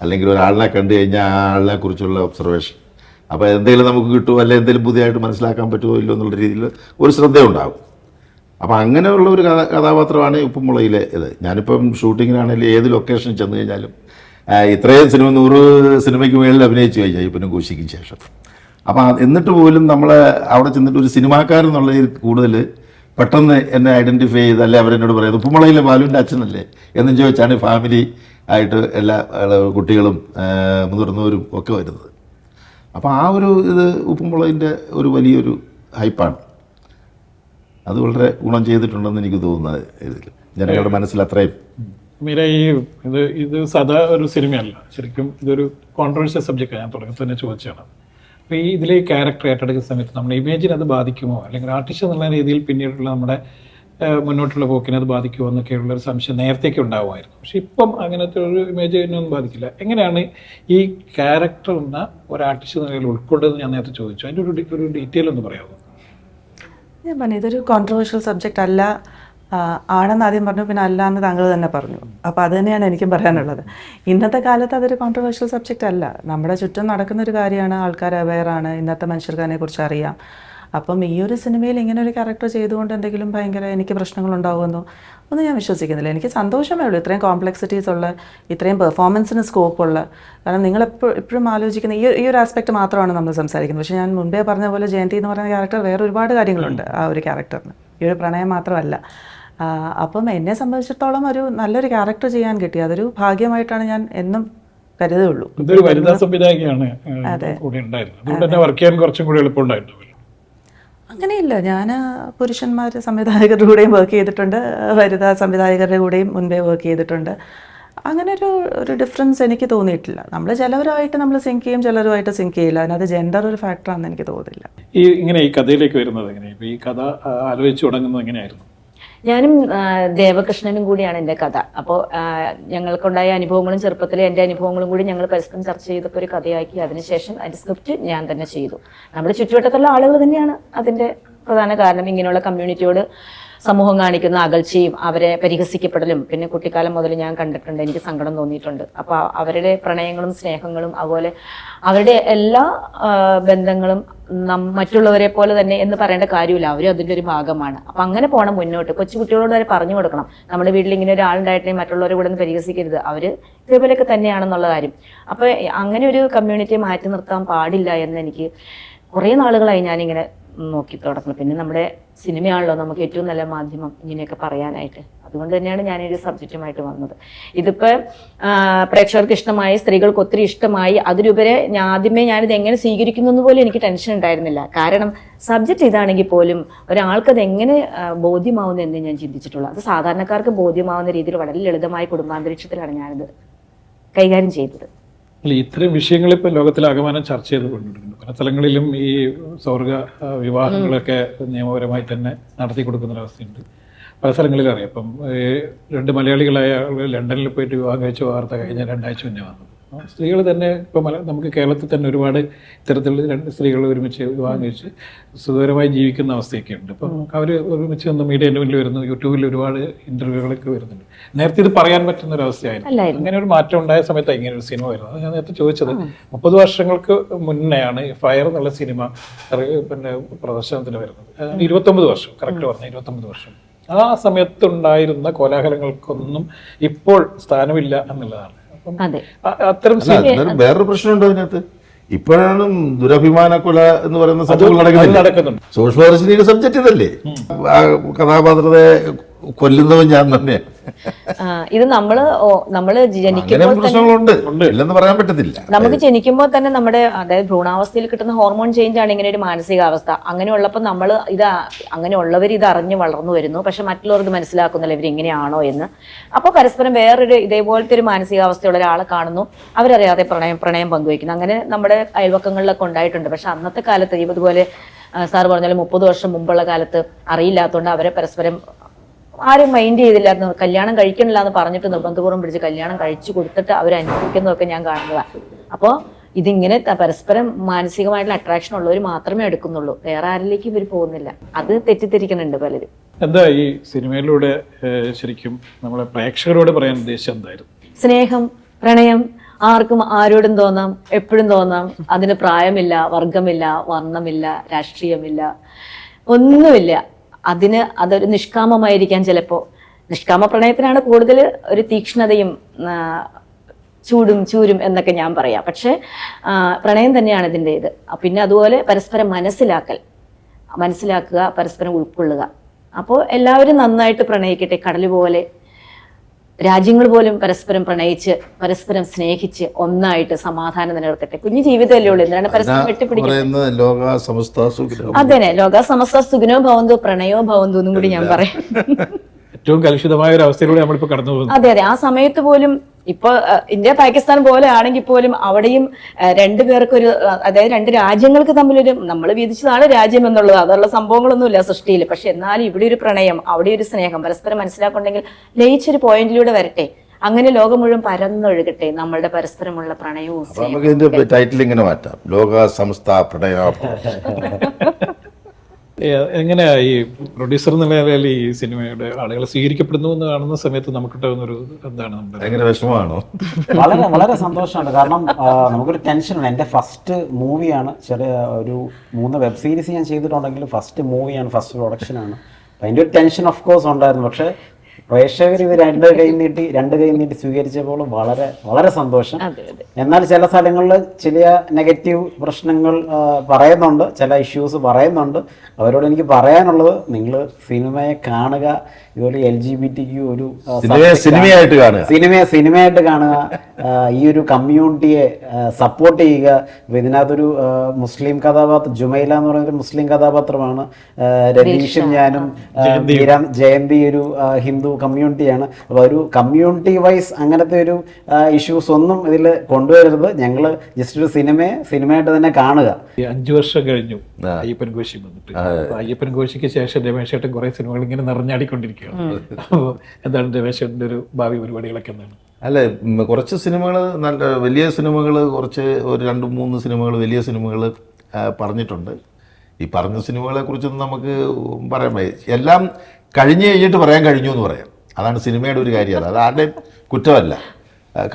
അല്ലെങ്കിൽ ഒരാളിനെ കണ്ടു കഴിഞ്ഞാൽ ആ ആളിനെ കുറിച്ചുള്ള ഒബ്സർവേഷൻ അപ്പോൾ എന്തെങ്കിലും നമുക്ക് കിട്ടുമോ അല്ലെങ്കിൽ എന്തെങ്കിലും പുതിയതായിട്ട് മനസ്സിലാക്കാൻ പറ്റുമോ ഇല്ലോ എന്നുള്ള രീതിയിൽ ഒരു ശ്രദ്ധയുണ്ടാകും അപ്പോൾ അങ്ങനെയുള്ള ഒരു കഥാ കഥാപാത്രമാണ് ഉപ്പുമുളയിലെ ഇത്. ഞാനിപ്പം ഷൂട്ടിങ്ങിനാണെങ്കിലും ഏത് ലൊക്കേഷൻ ചെന്ന് കഴിഞ്ഞാലും ഇത്രയും സിനിമ നൂറ് സിനിമയ്ക്ക് മേളിൽ അഭിനയിച്ചു കഴിഞ്ഞാൽ ഇപ്പം കൂശിക്കും ശേഷം. അപ്പം എന്നിട്ട് പോലും നമ്മൾ അവിടെ ചെന്നിട്ട് ഒരു സിനിമാക്കാരൻ എന്നുള്ള കൂടുതൽ പെട്ടെന്ന് എന്നെ ഐഡന്റിഫൈ ചെയ്ത് അല്ലെ അവരെന്നോട് പറയുന്നത് ഉപ്പുമുളയിലെ ബാലുവിന്റെ അച്ഛനല്ലേ? എന്നും ചോദിച്ചാണ് ഫാമിലി ആയിട്ട് എല്ലാ കുട്ടികളും മുതിർന്നവരും ഒക്കെ വരുന്നത്. അപ്പോൾ ആ ഒരു ഇത് ഉപ്പുമുളകിന്റെ ഒരു വലിയൊരു ഹൈപ്പാണ്. അത് വളരെ ഗുണം ചെയ്തിട്ടുണ്ടെന്ന് എനിക്ക് തോന്നുന്നത് ഇതിൽ ജനങ്ങളുടെ മനസ്സിൽ അത്രയും. മീര ഈ ഇത് ഇത് സദാ ഒരു സിനിമയല്ല. ശരിക്കും ഇതൊരു കോൺട്രവേഴ്സ്യൽ സബ്ജക്റ്റാണ് ഞാൻ തുടങ്ങി തന്നെ ചോദിച്ചതാണ്. അപ്പോൾ ഈ ഇതിലെ ക്യാരക്ടർ ഏറ്റെടുക്കുന്ന സമയത്ത് നമ്മുടെ ഇമേജിനെ അത് ബാധിക്കുമോ? അല്ലെങ്കിൽ ആർട്ടിസ്റ്റ് എന്നുള്ള രീതിയിൽ പിന്നീടുള്ള നമ്മുടെ മുന്നോട്ടുള്ള പോക്കിനെ അത് ബാധിക്കുമോ എന്നൊക്കെയുള്ള ഒരു സംശയം നേരത്തേക്ക് ഉണ്ടാവുമായിരുന്നു. പക്ഷെ ഇപ്പം അങ്ങനത്തെ ഒരു ഇമേജിനൊന്നും ബാധിക്കില്ല. എങ്ങനെയാണ് ഈ ക്യാരക്ടർ എന്ന ഒരു ആർട്ടിസ്റ്റ് നിലയിൽ ഉൾക്കൊണ്ടെന്ന് ഞാൻ നേരത്തെ ചോദിച്ചു. അതിന്റെ ഒരു ഒരു ഡീറ്റെയിൽ ഒന്ന് പറയാമോ? ഞാൻ പറഞ്ഞു ഇതൊരു കോൺട്രവേഴ്ഷ്യൽ സബ്ജക്റ്റ് അല്ല. ആണെന്ന് ആദ്യം പറഞ്ഞു പിന്നെ അല്ല എന്ന് താങ്കൾ തന്നെ പറഞ്ഞു. അപ്പോൾ അത് തന്നെയാണ് എനിക്കും പറയാനുള്ളത്. ഇന്നത്തെ കാലത്ത് അതൊരു കോൺട്രവേഴ്ഷ്യൽ സബ്ജക്റ്റ് അല്ല. നമ്മുടെ ചുറ്റും നടക്കുന്ന ഒരു കാര്യമാണ്. ആൾക്കാർ അവെയറാണ് ഇന്നത്തെ മനുഷ്യർക്ക് അതിനെക്കുറിച്ച് അറിയാം. അപ്പം ഈ ഒരു സിനിമയിൽ ഇങ്ങനെ ഒരു ക്യാരക്ടർ ചെയ്തുകൊണ്ട് എന്തെങ്കിലും ഭയങ്കര എനിക്ക് പ്രശ്നങ്ങളുണ്ടാകുമെന്നോ ഒന്നും ഞാൻ വിശ്വസിക്കുന്നില്ല. എനിക്ക് സന്തോഷമേ ഉള്ളൂ. ഇത്രയും കോംപ്ലക്സിറ്റീസ് ഉള്ള ഇത്രയും പെർഫോമൻസിന് സ്കോപ്പുള്ള കാരണം നിങ്ങൾ എപ്പോഴും എപ്പോഴും ആലോചിക്കുന്ന ഈ ഈ ഒരു ആസ്പെക്ട് മാത്രമാണ് നമ്മൾ സംസാരിക്കുന്നത്. പക്ഷേ ഞാൻ മുൻപേ പറഞ്ഞ പോലെ ജയന്തി എന്ന് പറയുന്ന ക്യാരക്ടർ വേറെ ഒരുപാട് കാര്യങ്ങളുണ്ട് ആ ഒരു ക്യാരക്ടറിന് ഈ ഒരു പ്രണയം മാത്രമല്ല. അപ്പം എന്നെ സംബന്ധിച്ചിടത്തോളം ഒരു നല്ലൊരു ക്യാരക്ടർ ചെയ്യാൻ കിട്ടി. അതൊരു ഭാഗ്യമായിട്ടാണ് ഞാൻ എന്നും കരുതുള്ളൂ ഇതൊരു വനിതാ സംവിധായകയാണ് വർക്ക് ചെയ്യാൻ കുറച്ചും കൂടി എളുപ്പമുണ്ടായിട്ടുണ്ടാവില്ല അങ്ങനെയില്ല. ഞാൻ പുരുഷന്മാർ സംവിധായകരുടെ കൂടെയും വർക്ക് ചെയ്തിട്ടുണ്ട്. വനിതാ സംവിധായകരുടെ കൂടെയും മുൻപേ വർക്ക് ചെയ്തിട്ടുണ്ട്. അങ്ങനെ ഒരു ഒരു ഡിഫറൻസ് എനിക്ക് തോന്നിയിട്ടില്ല. നമ്മൾ ചിലവരുമായിട്ട് നമ്മൾ സിങ്ക് ചെയ്യും ചിലരുമായിട്ട് സിങ്ക് ചെയ്യില്ല. അതിനകത്ത് ജെൻഡർ ഒരു ഫാക്ടറാണെന്ന് എനിക്ക് തോന്നുന്നില്ല ഈ ഇങ്ങനെ ഈ കഥയിലേക്ക് വരുന്നത് എങ്ങനെയാണ് ഈ കഥ ആലോചിച്ച് തുടങ്ങുന്നത് എങ്ങനെയായിരുന്നു? ഞാനും ദേവകൃഷ്ണനും കൂടിയാണ് എന്റെ കഥ. അപ്പോൾ ഞങ്ങൾക്കുണ്ടായ അനുഭവങ്ങളും ചെറുപ്പത്തിലെ എന്റെ അനുഭവങ്ങളും കൂടി ഞങ്ങൾ പരസ്പരം ചർച്ച ചെയ്തപ്പോൾ ഒരു കഥയാക്കി അതിനുശേഷം അതിന്റെ സ്ക്രിപ്റ്റ് ഞാൻ തന്നെ ചെയ്തു. നമ്മുടെ ചുറ്റുവട്ടത്തുള്ള ആളുകൾ തന്നെയാണ് അതിന്റെ പ്രധാന കാരണം. ഇങ്ങനെയുള്ള കമ്മ്യൂണിറ്റിയോട് സമൂഹം കാണിക്കുന്ന അകൽച്ചയും അവരെ പരിഹസിക്കപ്പെടലും പിന്നെ കുട്ടിക്കാലം മുതൽ ഞാൻ കണ്ടിട്ടുണ്ട് എനിക്ക് സങ്കടം തോന്നിയിട്ടുണ്ട്. അപ്പോൾ അവരുടെ പ്രണയങ്ങളും സ്നേഹങ്ങളും അതുപോലെ അവരുടെ എല്ലാ ബന്ധങ്ങളും മറ്റുള്ളവരെ പോലെ തന്നെ എന്ന് പറയേണ്ട കാര്യമില്ല. അവരും അതിന്റെ ഒരു ഭാഗമാണ്. അപ്പം അങ്ങനെ പോകണം മുന്നോട്ട്. കൊച്ചു കുട്ടികളോട് വരെ പറഞ്ഞു കൊടുക്കണം. നമ്മുടെ വീട്ടിൽ ഇങ്ങനെ ഒരാളുണ്ടായിട്ടുണ്ടെങ്കിൽ മറ്റുള്ളവരെ കൂടെ ഒന്ന് പരിഹസിക്കരുത്. അവർ ഇതേപോലെയൊക്കെ തന്നെയാണെന്നുള്ള കാര്യം. അപ്പോൾ അങ്ങനെ ഒരു കമ്മ്യൂണിറ്റിയെ മാറ്റി നിർത്താൻ പാടില്ല എന്ന് എനിക്ക് കുറേ നാളുകളായി ഞാനിങ്ങനെ നോക്കി തുടങ്ങണം പിന്നെ നമ്മുടെ സിനിമയാണല്ലോ നമുക്ക് ഏറ്റവും നല്ല മാധ്യമം ഇങ്ങനെയൊക്കെ പറയാനായിട്ട്. അതുകൊണ്ട് തന്നെയാണ് ഞാൻ ഒരു സബ്ജക്റ്റുമായിട്ട് വന്നത്. ഇതിപ്പോൾ പ്രേക്ഷകർക്ക് ഇഷ്ടമായി സ്ത്രീകൾക്ക് ഒത്തിരി ഇഷ്ടമായി അതിലുപരി ഞാൻ ആദ്യമേ ഞാനിത് എങ്ങനെ സ്വീകരിക്കുന്നു പോലും എനിക്ക് ടെൻഷൻ ഉണ്ടായിരുന്നില്ല. കാരണം സബ്ജക്റ്റ് ഇതാണെങ്കിൽ പോലും ഒരാൾക്ക് അത് എങ്ങനെ ബോധ്യമാവുന്നു എന്ന് ഞാൻ ചിന്തിച്ചിട്ടുള്ളൂ. അത് സാധാരണക്കാർക്ക് ബോധ്യമാവുന്ന രീതിയിൽ വളരെ ലളിതമായ കുടുംബാന്തരീക്ഷത്തിലാണ് ഞാനിത് കൈകാര്യം ചെയ്തത്. അല്ല ഇത്തരം വിഷയങ്ങൾ ഇപ്പൊ ലോകത്തിലാകമാനം ചർച്ച ചെയ്ത് കൊണ്ടിരിക്കുന്നു. പല സ്ഥലങ്ങളിലും ഈ സ്വർഗ വിവാഹങ്ങളൊക്കെ നിയമപരമായി തന്നെ നടത്തി കൊടുക്കുന്ന ഒരവസ്ഥയുണ്ട് പല സ്ഥലങ്ങളിലും അറിയാം ഇപ്പം രണ്ട് മലയാളികളായ ആളുകൾ ലണ്ടനിൽ പോയിട്ട് വിവാഹം കഴിച്ച വാർത്ത കഴിഞ്ഞ രണ്ടാഴ്ച മുന്നേ വന്നത് സ്ത്രീകൾ തന്നെ ഇപ്പം മല നമുക്ക് കേരളത്തിൽ തന്നെ ഒരുപാട് ഇത്തരത്തിലുള്ള രണ്ട് സ്ത്രീകൾ ഒരുമിച്ച് വിവാഹം കഴിച്ച് സുഖകരമായി ജീവിക്കുന്ന അവസ്ഥയൊക്കെ ഉണ്ട് അപ്പം അവർ ഒരുമിച്ച് വന്ന് മീഡിയന്റെ മുന്നിൽ വരുന്നു യൂട്യൂബിൽ ഒരുപാട് ഇന്റർവ്യൂകളൊക്കെ വരുന്നുണ്ട്. നേരത്തെ ഇത് പറയാൻ പറ്റുന്ന ഒരു അവസ്ഥയായിരുന്നു അങ്ങനെ ഒരു മാറ്റം ഉണ്ടായ സമയത്ത് ഇങ്ങനെ ഒരു സിനിമ വരുന്നത്. അത് ഞാൻ നേരത്തെ ചോദിച്ചത് മുപ്പത് വർഷങ്ങൾക്ക് മുന്നെയാണ് ഫയർ എന്നുള്ള സിനിമ പിന്നെ പ്രദർശനത്തിന് വരുന്നത്. ഇരുപത്തൊമ്പത് വർഷം കറക്റ്റ് പറഞ്ഞ ഇരുപത്തൊമ്പത് വർഷം. ആ സമയത്തുണ്ടായിരുന്ന കോലാഹലങ്ങൾക്കൊന്നും ഇപ്പോൾ സ്ഥാനമില്ല എന്നുള്ളതാണ്. അപ്പം അത്തരം വേറൊരു പ്രശ്നമുണ്ടോ അതിനകത്ത്. ഇപ്പോഴാണ് ദുരഭിമാന കൊല എന്ന് പറയുന്ന സംഭവം നടക്കുന്നുണ്ട്. സൂക്ഷ്മദർശിനിയുടെ സബ്ജക്റ്റ് ഇതല്ലേ? കഥാപാത്രത്തെ കൊല്ലുന്നവൻ ഞാൻ തന്നെ. ഇത് നമ്മൾ ഓ- നമ്മൾ ജനിക്കുമ്പോൾ തന്നെ പ്രശ്നങ്ങളുണ്ട്. ഇല്ലെന്ന് പറയാൻ പറ്റത്തില്ല. നമുക്ക് ജനിക്കുമ്പോൾ തന്നെ നമ്മുടെ അതായത് ഭ്രൂണാവസ്ഥയിൽ കിട്ടുന്ന ഹോർമോൺ ചേഞ്ച് ആണ് ഇങ്ങനെ ഒരു മാനസികാവസ്ഥ. അങ്ങനെയുള്ളപ്പോൾ നമ്മൾ ഇത് അങ്ങനെയുള്ളവർ ഇത് അറിഞ്ഞ് വളർന്നു വരുന്നു. പക്ഷെ മറ്റുള്ളവർക്ക് മനസ്സിലാക്കുന്നില്ല ഇവർ ഇങ്ങനെയാണോ എന്ന്. അപ്പോൾ പരസ്പരം വേറൊരു ഇതേപോലത്തെ ഒരു മാനസികാവസ്ഥയുള്ള ഒരാളെ കാണുന്നു. അവരറിയാതെ പ്രണയം പ്രണയം പങ്കുവയ്ക്കുന്നു. അങ്ങനെ നമ്മുടെ അയൽവക്കങ്ങളിലൊക്കെ ഉണ്ടായിട്ടുണ്ട്. പക്ഷെ അന്നത്തെ കാലത്ത് ഇതുപോലെ സാർ പറഞ്ഞാലും മുപ്പത് വർഷം മുമ്പുള്ള കാലത്ത് അറിയില്ലാത്തതുകൊണ്ട് അവരെ പരസ്പരം ആരും മൈൻഡ് ചെയ്തില്ലായിരുന്നു. കല്യാണം കഴിക്കണില്ല എന്ന് പറഞ്ഞിട്ട് നിർബന്ധപൂർവം പിടിച്ച് കല്യാണം കഴിച്ചു കൊടുത്തിട്ട് അവർ അനുഭവിക്കുന്നതൊക്കെ ഞാൻ കാണുന്നതാണ് അപ്പോൾ ഇതിങ്ങനെ പരസ്പരം മാനസികമായിട്ടുള്ള അട്രാക്ഷൻ ഉള്ളവർ മാത്രമേ എടുക്കുന്നുള്ളൂ. വേറെ ആരിലേക്കും ഇവർ പോകുന്നില്ല. അത് തെറ്റിദ്ധരിക്കുന്നുണ്ട് പലരും. എന്താ ഈ സിനിമയിലൂടെ ശരിക്കും നമ്മളെ പ്രേക്ഷകരോട് പറയാൻ ഉദ്ദേശം എന്തായിരുന്നു? സ്നേഹം പ്രണയം ആർക്കും ആരോടും തോന്നാം എപ്പോഴും തോന്നാം. അതിന് പ്രായമില്ല വർഗമില്ല വർണമില്ല രാഷ്ട്രീയമില്ല ഒന്നുമില്ല. അതിന് അതൊരു നിഷ്കാമമായിരിക്കാം ചിലപ്പോൾ നിഷ്കാമ പ്രണയത്തിനാണ് കൂടുതൽ ഒരു തീക്ഷ്ണതയും ചൂടും ചൂരും എന്നൊക്കെ ഞാൻ പറയാം. പക്ഷേ പ്രണയം തന്നെയാണ് ഇതിന്റെ ഇത് പിന്നെ അതുപോലെ പരസ്പരം മനസ്സിലാക്കൽ. മനസ്സിലാക്കുക പരസ്പരം ഉൾക്കൊള്ളുക. അപ്പോൾ എല്ലാവരും നന്നായിട്ട് പ്രണയിക്കട്ടെ കടൽ പോലെ രാജ്യങ്ങൾ പോലും പരസ്പരം പ്രണയിച്ച് പരസ്പരം സ്നേഹിച്ച് ഒന്നായിട്ട് സമാധാനം നിലനിർത്തട്ടെ. കുഞ്ഞു ജീവിതമല്ലേ ഉള്ളൂ. എന്താണ് പരസ്പരം വെട്ടിപ്പിടിക്കുന്നത് അതെ ലോക സമസ്ത സുഖം അതന്നെ. ലോക സമസ്ത സുഖനോ ഭവന്തു പ്രണയോ ഭവന്തു എന്നും കൂടി ഞാൻ പറയാം. ഏറ്റവും കലുഷിതമായ ഒരു അവസ്ഥയിലൂടെ നമ്മളിപ്പോ കടന്നു പോകുന്നു അതെ അതെ. ആ സമയത്ത് പോലും ഇപ്പൊ അഹ്, ഇന്ത്യ പാകിസ്ഥാൻ പോലെ ആണെങ്കിൽ പോലും അവിടെയും രണ്ടു പേർക്കൊരു അതായത് രണ്ട് രാജ്യങ്ങൾക്ക് തമ്മിലൊരു നമ്മൾ വിധിച്ചതാണ് രാജ്യം എന്നുള്ളത്. അതുള്ള സംഭവങ്ങളൊന്നുമില്ല സൃഷ്ടിയിൽ. പക്ഷെ എന്നാലും ഇവിടെ ഒരു പ്രണയം അവിടെ ഒരു സ്നേഹം പരസ്പരം മനസ്സിലാക്കുന്നുണ്ടെങ്കിൽ ലയിച്ചൊരു പോയിന്റിലൂടെ വരട്ടെ. അങ്ങനെ ലോകം മുഴുവൻ പരന്നൊഴുകട്ടെ നമ്മളുടെ പരസ്പരമുള്ള പ്രണയവും നമുക്ക് ഇതിന്റെ ടൈറ്റിൽ ഇങ്ങനെ മാറ്റാം. ലോക സമസ്ത പ്രണയ എങ്ങനെയാ ഈ പ്രൊഡ്യൂസർ എന്നുള്ള നിലയിൽ ഈ സിനിമയുടെ ആളുകൾ സ്വീകരിക്കപ്പെടുന്നു എന്ന് കാണുന്ന സമയത്ത് നമുക്ക് ഒരു എന്താണ് നമ്മുടെ ഭയങ്കര വിഷമമാണോ? വളരെ വളരെ സന്തോഷമുണ്ട്. കാരണം നമുക്കൊരു ടെൻഷനാണ് എന്റെ ഫസ്റ്റ് മൂവിയാണ് ചെറിയ ഒരു മൂന്ന് വെബ് സീരീസ് ഞാൻ ചെയ്തിട്ടുണ്ടെങ്കിൽ ഫസ്റ്റ് മൂവിയാണ് ഫസ്റ്റ് പ്രൊഡക്ഷനാണ്. അപ്പം അതിന്റെ ഒരു ടെൻഷൻ ഓഫ് കോഴ്സ് ഉണ്ടായിരുന്നു. പക്ഷേ പ്രേക്ഷകർ ഇവർ രണ്ട് കൈ നീട്ടി രണ്ട് കൈ നീട്ടി സ്വീകരിച്ചപ്പോൾ വളരെ വളരെ സന്തോഷം. എന്നാൽ ചില സ്ഥലങ്ങളിൽ ചില നെഗറ്റീവ് പ്രശ്നങ്ങൾ പറയുന്നുണ്ട്. ചില ഇഷ്യൂസ് പറയുന്നുണ്ട്. അവരോട് എനിക്ക് പറയാനുള്ളത് നിങ്ങൾ സിനിമയെ കാണുക ഇതുപോലെ L G B T Q ഒരു സിനിമയായിട്ട് കാണുക. സിനിമയെ സിനിമയായിട്ട് കാണുക. ഈ ഒരു കമ്മ്യൂണിറ്റിയെ സപ്പോർട്ട് ചെയ്യുക. ഇതിനകത്തൊരു മുസ്ലിം കഥാപാത്രം ജുമൈല എന്ന് പറയുന്ന ഒരു മുസ്ലിം കഥാപാത്രമാണ്. രതീഷും ഞാനും ജയന്തി. ഒരു ഹിന്ദു കമ്മ്യൂണിറ്റിയാണ്. അപ്പോൾ ഒരു കമ്മ്യൂണിറ്റി വൈസ് അങ്ങനത്തെ ഒരു ഇഷ്യൂസ് ഒന്നും ഇതിൽ കൊണ്ടുവരരുത്. ഞങ്ങൾ ജസ്റ്റ് ഒരു സിനിമയെ സിനിമയായിട്ട് തന്നെ കാണുക. അഞ്ചു വർഷം കഴിഞ്ഞു അയ്യപ്പൻ കോശി വന്നിട്ട്. അയ്യപ്പൻ കോശിക്ക് ശേഷം രമേശ് ഏട്ടൻ കുറെ സിനിമകൾ ഇങ്ങനെ അപ്പോൾ എന്താണ് ഒരു ഭാവി പരിപാടികളൊക്കെ എന്താണ്? അല്ല കുറച്ച് സിനിമകൾ നല്ല വലിയ സിനിമകൾ കുറച്ച് ഒരു രണ്ട് മൂന്ന് സിനിമകൾ വലിയ സിനിമകൾ പറഞ്ഞിട്ടുണ്ട്. ഈ പറഞ്ഞ സിനിമകളെ കുറിച്ചൊന്നും നമുക്ക് പറയാൻ പറ്റും എല്ലാം കഴിഞ്ഞു കഴിഞ്ഞിട്ട് പറയാൻ കഴിഞ്ഞു എന്ന് പറയാം. അതാണ് സിനിമയുടെ ഒരു കാര്യം. അത് ആരുടെയും കുറ്റമല്ല.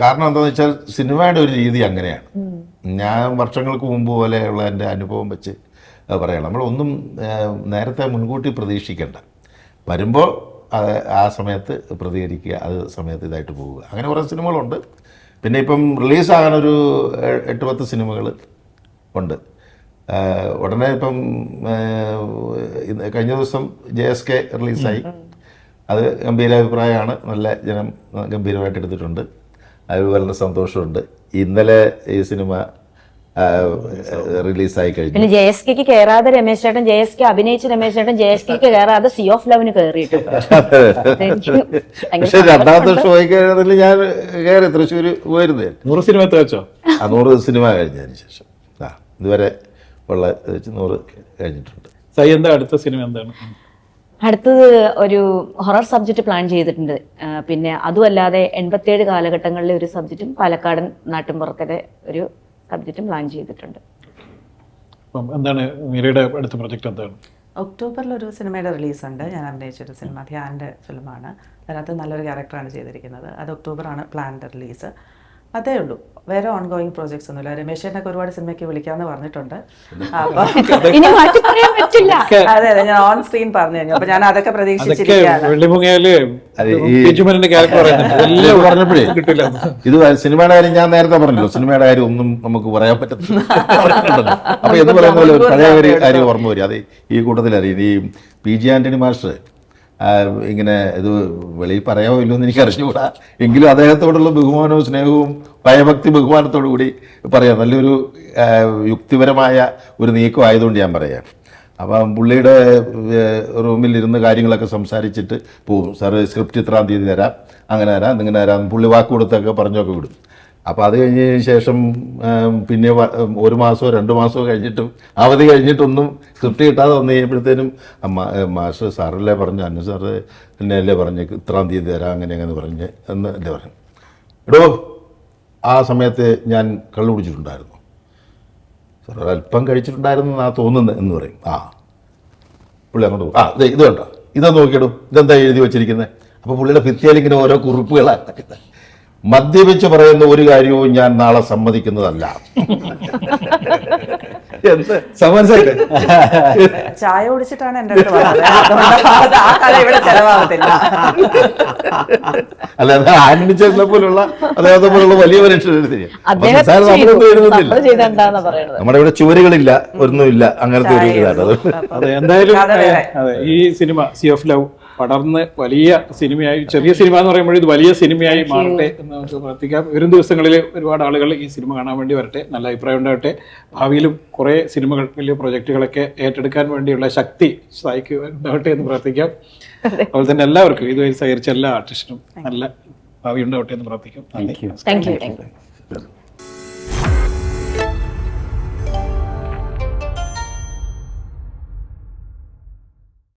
കാരണം എന്താണെന്ന് വെച്ചാൽ സിനിമയുടെ ഒരു രീതി അങ്ങനെയാണ്. ഞാൻ വർഷങ്ങൾക്ക് മുമ്പ് പോലെയുള്ള എന്റെ അനുഭവം വെച്ച് പറയണം പറയാം. നമ്മളൊന്നും നേരത്തെ മുൻകൂട്ടി പ്രതീക്ഷിക്കേണ്ട. വരുമ്പോൾ അത് ആ സമയത്ത് പ്രതികരിക്കുക അത് സമയത്ത് ഇതായിട്ട് പോവുക അങ്ങനെ കുറേ സിനിമകളുണ്ട്. പിന്നെ ഇപ്പം റിലീസാകാനൊരു എട്ട് പത്ത് സിനിമകൾ ഉണ്ട്. ഉടനെ ഇപ്പം കഴിഞ്ഞ ദിവസം ജെ എസ് കെ റിലീസായി. അത് ഗംഭീര അഭിപ്രായമാണ് നല്ല ജനം ഗംഭീരമായിട്ട് എടുത്തിട്ടുണ്ട് അതുപോലെ വളരെ സന്തോഷമുണ്ട്. ഇന്നലെ ഈ സിനിമ റിലീസായി കഴിഞ്ഞു. പിന്നെ ജെ എസ് കെക്ക് കയറാതെ രമേശ് ചേട്ടൻ ജെ എസ് കെ അഭിനയിച്ച രമേശ് ചേട്ടൻ ജെ എസ് കെക്ക് കയറാതെ സി ഓഫ് ലവിന് പക്ഷെ രണ്ടാമത്തെ കയറുന്നതിൽ ഞാൻ കയറി തൃശ്ശൂർ പോയിരുന്നേ. നൂറ് സിനിമ വെച്ചോ? ആ നൂറ് സിനിമ കഴിഞ്ഞതിന് ശേഷം. ആ ഇതുവരെ ഉള്ള വെച്ച് നൂറ് കഴിഞ്ഞിട്ടുണ്ട്. സൈ എന്താ അടുത്ത സിനിമ എന്താണ്? അടുത്തത് ഒരു ഹൊറർ സബ്ജക്റ്റ് പ്ലാൻ ചെയ്തിട്ടുണ്ട്. പിന്നെ അതുമല്ലാതെ എൺപത്തേഴ് കാലഘട്ടങ്ങളിലെ ഒരു സബ്ജക്റ്റും പാലക്കാടൻ നാട്ടിൻപുറത്തിലെ ഒരു സബ്ജക്റ്റും പ്ലാൻ ചെയ്തിട്ടുണ്ട്. എന്താണ് മീരയുടെ അടുത്ത പ്രൊജക്ട് എന്താണ്? ഒക്ടോബറിൽ ഒരു സിനിമയുടെ റിലീസുണ്ട്. ഞാൻ അഭിനയിച്ചൊരു സിനിമ ധ്യാന്റെ ഫിലിമാണ്. അതിനകത്ത് നല്ലൊരു ക്യാരക്ടറാണ് ചെയ്തിരിക്കുന്നത്. അത് ഒക്ടോബറാണ് പ്ലാൻഡ് റിലീസ്. അതേ ഉള്ളൂ. വേറെ ഓൺ ഗോയിങ് പ്രോജക്ട്സ് ഒന്നുമില്ല. രമേശേട്ടനൊക്കെ ഒരുപാട് സിനിമയ്ക്ക് വിളിക്കാന്ന് പറഞ്ഞിട്ടുണ്ട്. അതെ അതെ. ഞാൻ ഓൺ സ്ക്രീൻ പറഞ്ഞു കഴിഞ്ഞു. അപ്പൊ ഞാൻ അതൊക്കെ പ്രതീക്ഷിച്ചിരിക്കുകയാണ്. ഇത് അതെല്ലാം കിട്ടില്ല. ഇത് സിനിമയുടെ കാര്യം ഞാൻ നേരത്തെ പറഞ്ഞല്ലോ. സിനിമയുടെ കാര്യം ഒന്നും നമുക്ക് പറയാൻ പറ്റത്തില്ല. അപ്പൊ എന്ന് പറയുന്ന പോലെ ഒരു പഴയ ഒരു കാര്യം ഓർമ്മ വരും. അത് ഈ കൂട്ടത്തിലറിയും. ഈ പി ജി ആന്റണി മാസ്റ്റർ ഇങ്ങനെ ഇത് വെളിയിൽ പറയാമോ ഇല്ലോ എന്ന് എനിക്ക് അറിഞ്ഞുകൂടാ എങ്കിലും അദ്ദേഹത്തോടുള്ള ബഹുമാനവും സ്നേഹവും ഭയഭക്തി ബഹുമാനത്തോടു കൂടി പറയാം. നല്ലൊരു യുക്തിപരമായ ഒരു നീക്കം ആയതുകൊണ്ട് ഞാൻ പറയാം. അപ്പം പുള്ളിയുടെ റൂമിൽ ഇരുന്ന് കാര്യങ്ങളൊക്കെ സംസാരിച്ചിട്ട് പോകും സാറ് സ്ക്രിപ്റ്റ് ഇത്രാം തീയതി തരാം. അങ്ങനെ തരാം ഇങ്ങനെ തരാം. പുള്ളി വാക്ക് കൊടുത്തൊക്കെ പറഞ്ഞൊക്കെ വിടും. അപ്പോൾ അത് കഴിഞ്ഞതിന് ശേഷം പിന്നെ ഒരു മാസമോ രണ്ട് മാസമോ കഴിഞ്ഞിട്ടും അവധി കഴിഞ്ഞിട്ടൊന്നും സ്ക്രിപ്റ്റ് കിട്ടാതെ വന്നു കഴിയുമ്പോഴത്തേനും മാസ്റ്റർ സാറല്ലേ പറഞ്ഞു അന്ന സാറ് എന്നെ അല്ലേ പറഞ്ഞ് ഇത്രാം തീയതി തരാം അങ്ങനെ അങ്ങനെ പറഞ്ഞ് എന്ന് അല്ലേ പറഞ്ഞു. എടോ ആ സമയത്ത് ഞാൻ കള്ളു കുടിച്ചിട്ടുണ്ടായിരുന്നു. സാർ അല്പം കഴിച്ചിട്ടുണ്ടായിരുന്നു എന്നാ തോന്നുന്നത് എന്ന് പറയും. ആ. പുള്ളി അങ്ങോട്ട് ആ ദേ ഇത് കണ്ടോ? ഇതാ നോക്കിയിടും ഇതെന്താ എഴുതി വെച്ചിരിക്കുന്നത് അപ്പോൾ പുള്ളിയുടെ ഭിത്തിയിൽ ഇങ്ങനെ ഓരോ കുറിപ്പുകളാണ് മദ്യപിച്ച് പറയുന്ന ഒരു കാര്യവും ഞാൻ നാളെ സമ്മതിക്കുന്നതല്ല. ചായ കുടിച്ചിട്ടാണ് എന്റെ അല്ലാതെ ആന്റണി ചേട്ടനെ പോലുള്ള അദ്ദേഹത്തെ പോലുള്ള വലിയ നമ്മുടെ ഇവിടെ ചുവരുകളില്ല ഒന്നുമില്ല അങ്ങനത്തെ ഒരു ഇതാണ്. എന്തായാലും അതെ ഈ സിനിമ സി ഓഫ് ലവ് പടർന്ന് വലിയ സിനിമയായി ചെറിയ സിനിമ എന്ന് പറയുമ്പോൾ ഇത് വലിയ സിനിമയായി മാറട്ടെ എന്ന് നമുക്ക് പ്രാർത്ഥിക്കാം. വരും ദിവസങ്ങളിൽ ഒരുപാട് ആളുകൾ ഈ സിനിമ കാണാൻ വേണ്ടി വരട്ടെ. നല്ല അഭിപ്രായം ഉണ്ടാവട്ടെ. ഭാവിയിലും കുറേ സിനിമകൾ വലിയ പ്രൊജക്റ്റുകളൊക്കെ ഏറ്റെടുക്കാൻ വേണ്ടിയുള്ള ശക്തി സായിക്ക് ഉണ്ടാവട്ടെ എന്ന് പ്രാർത്ഥിക്കാം. അതുപോലെ തന്നെ എല്ലാവർക്കും ഇതുവരെ സഹകരിച്ച എല്ലാ ആർട്ടിസ്റ്റിനും നല്ല ഭാവി ഉണ്ടാവട്ടെ എന്ന് പ്രാർത്ഥിക്കാം. നന്ദി. Thank you thank you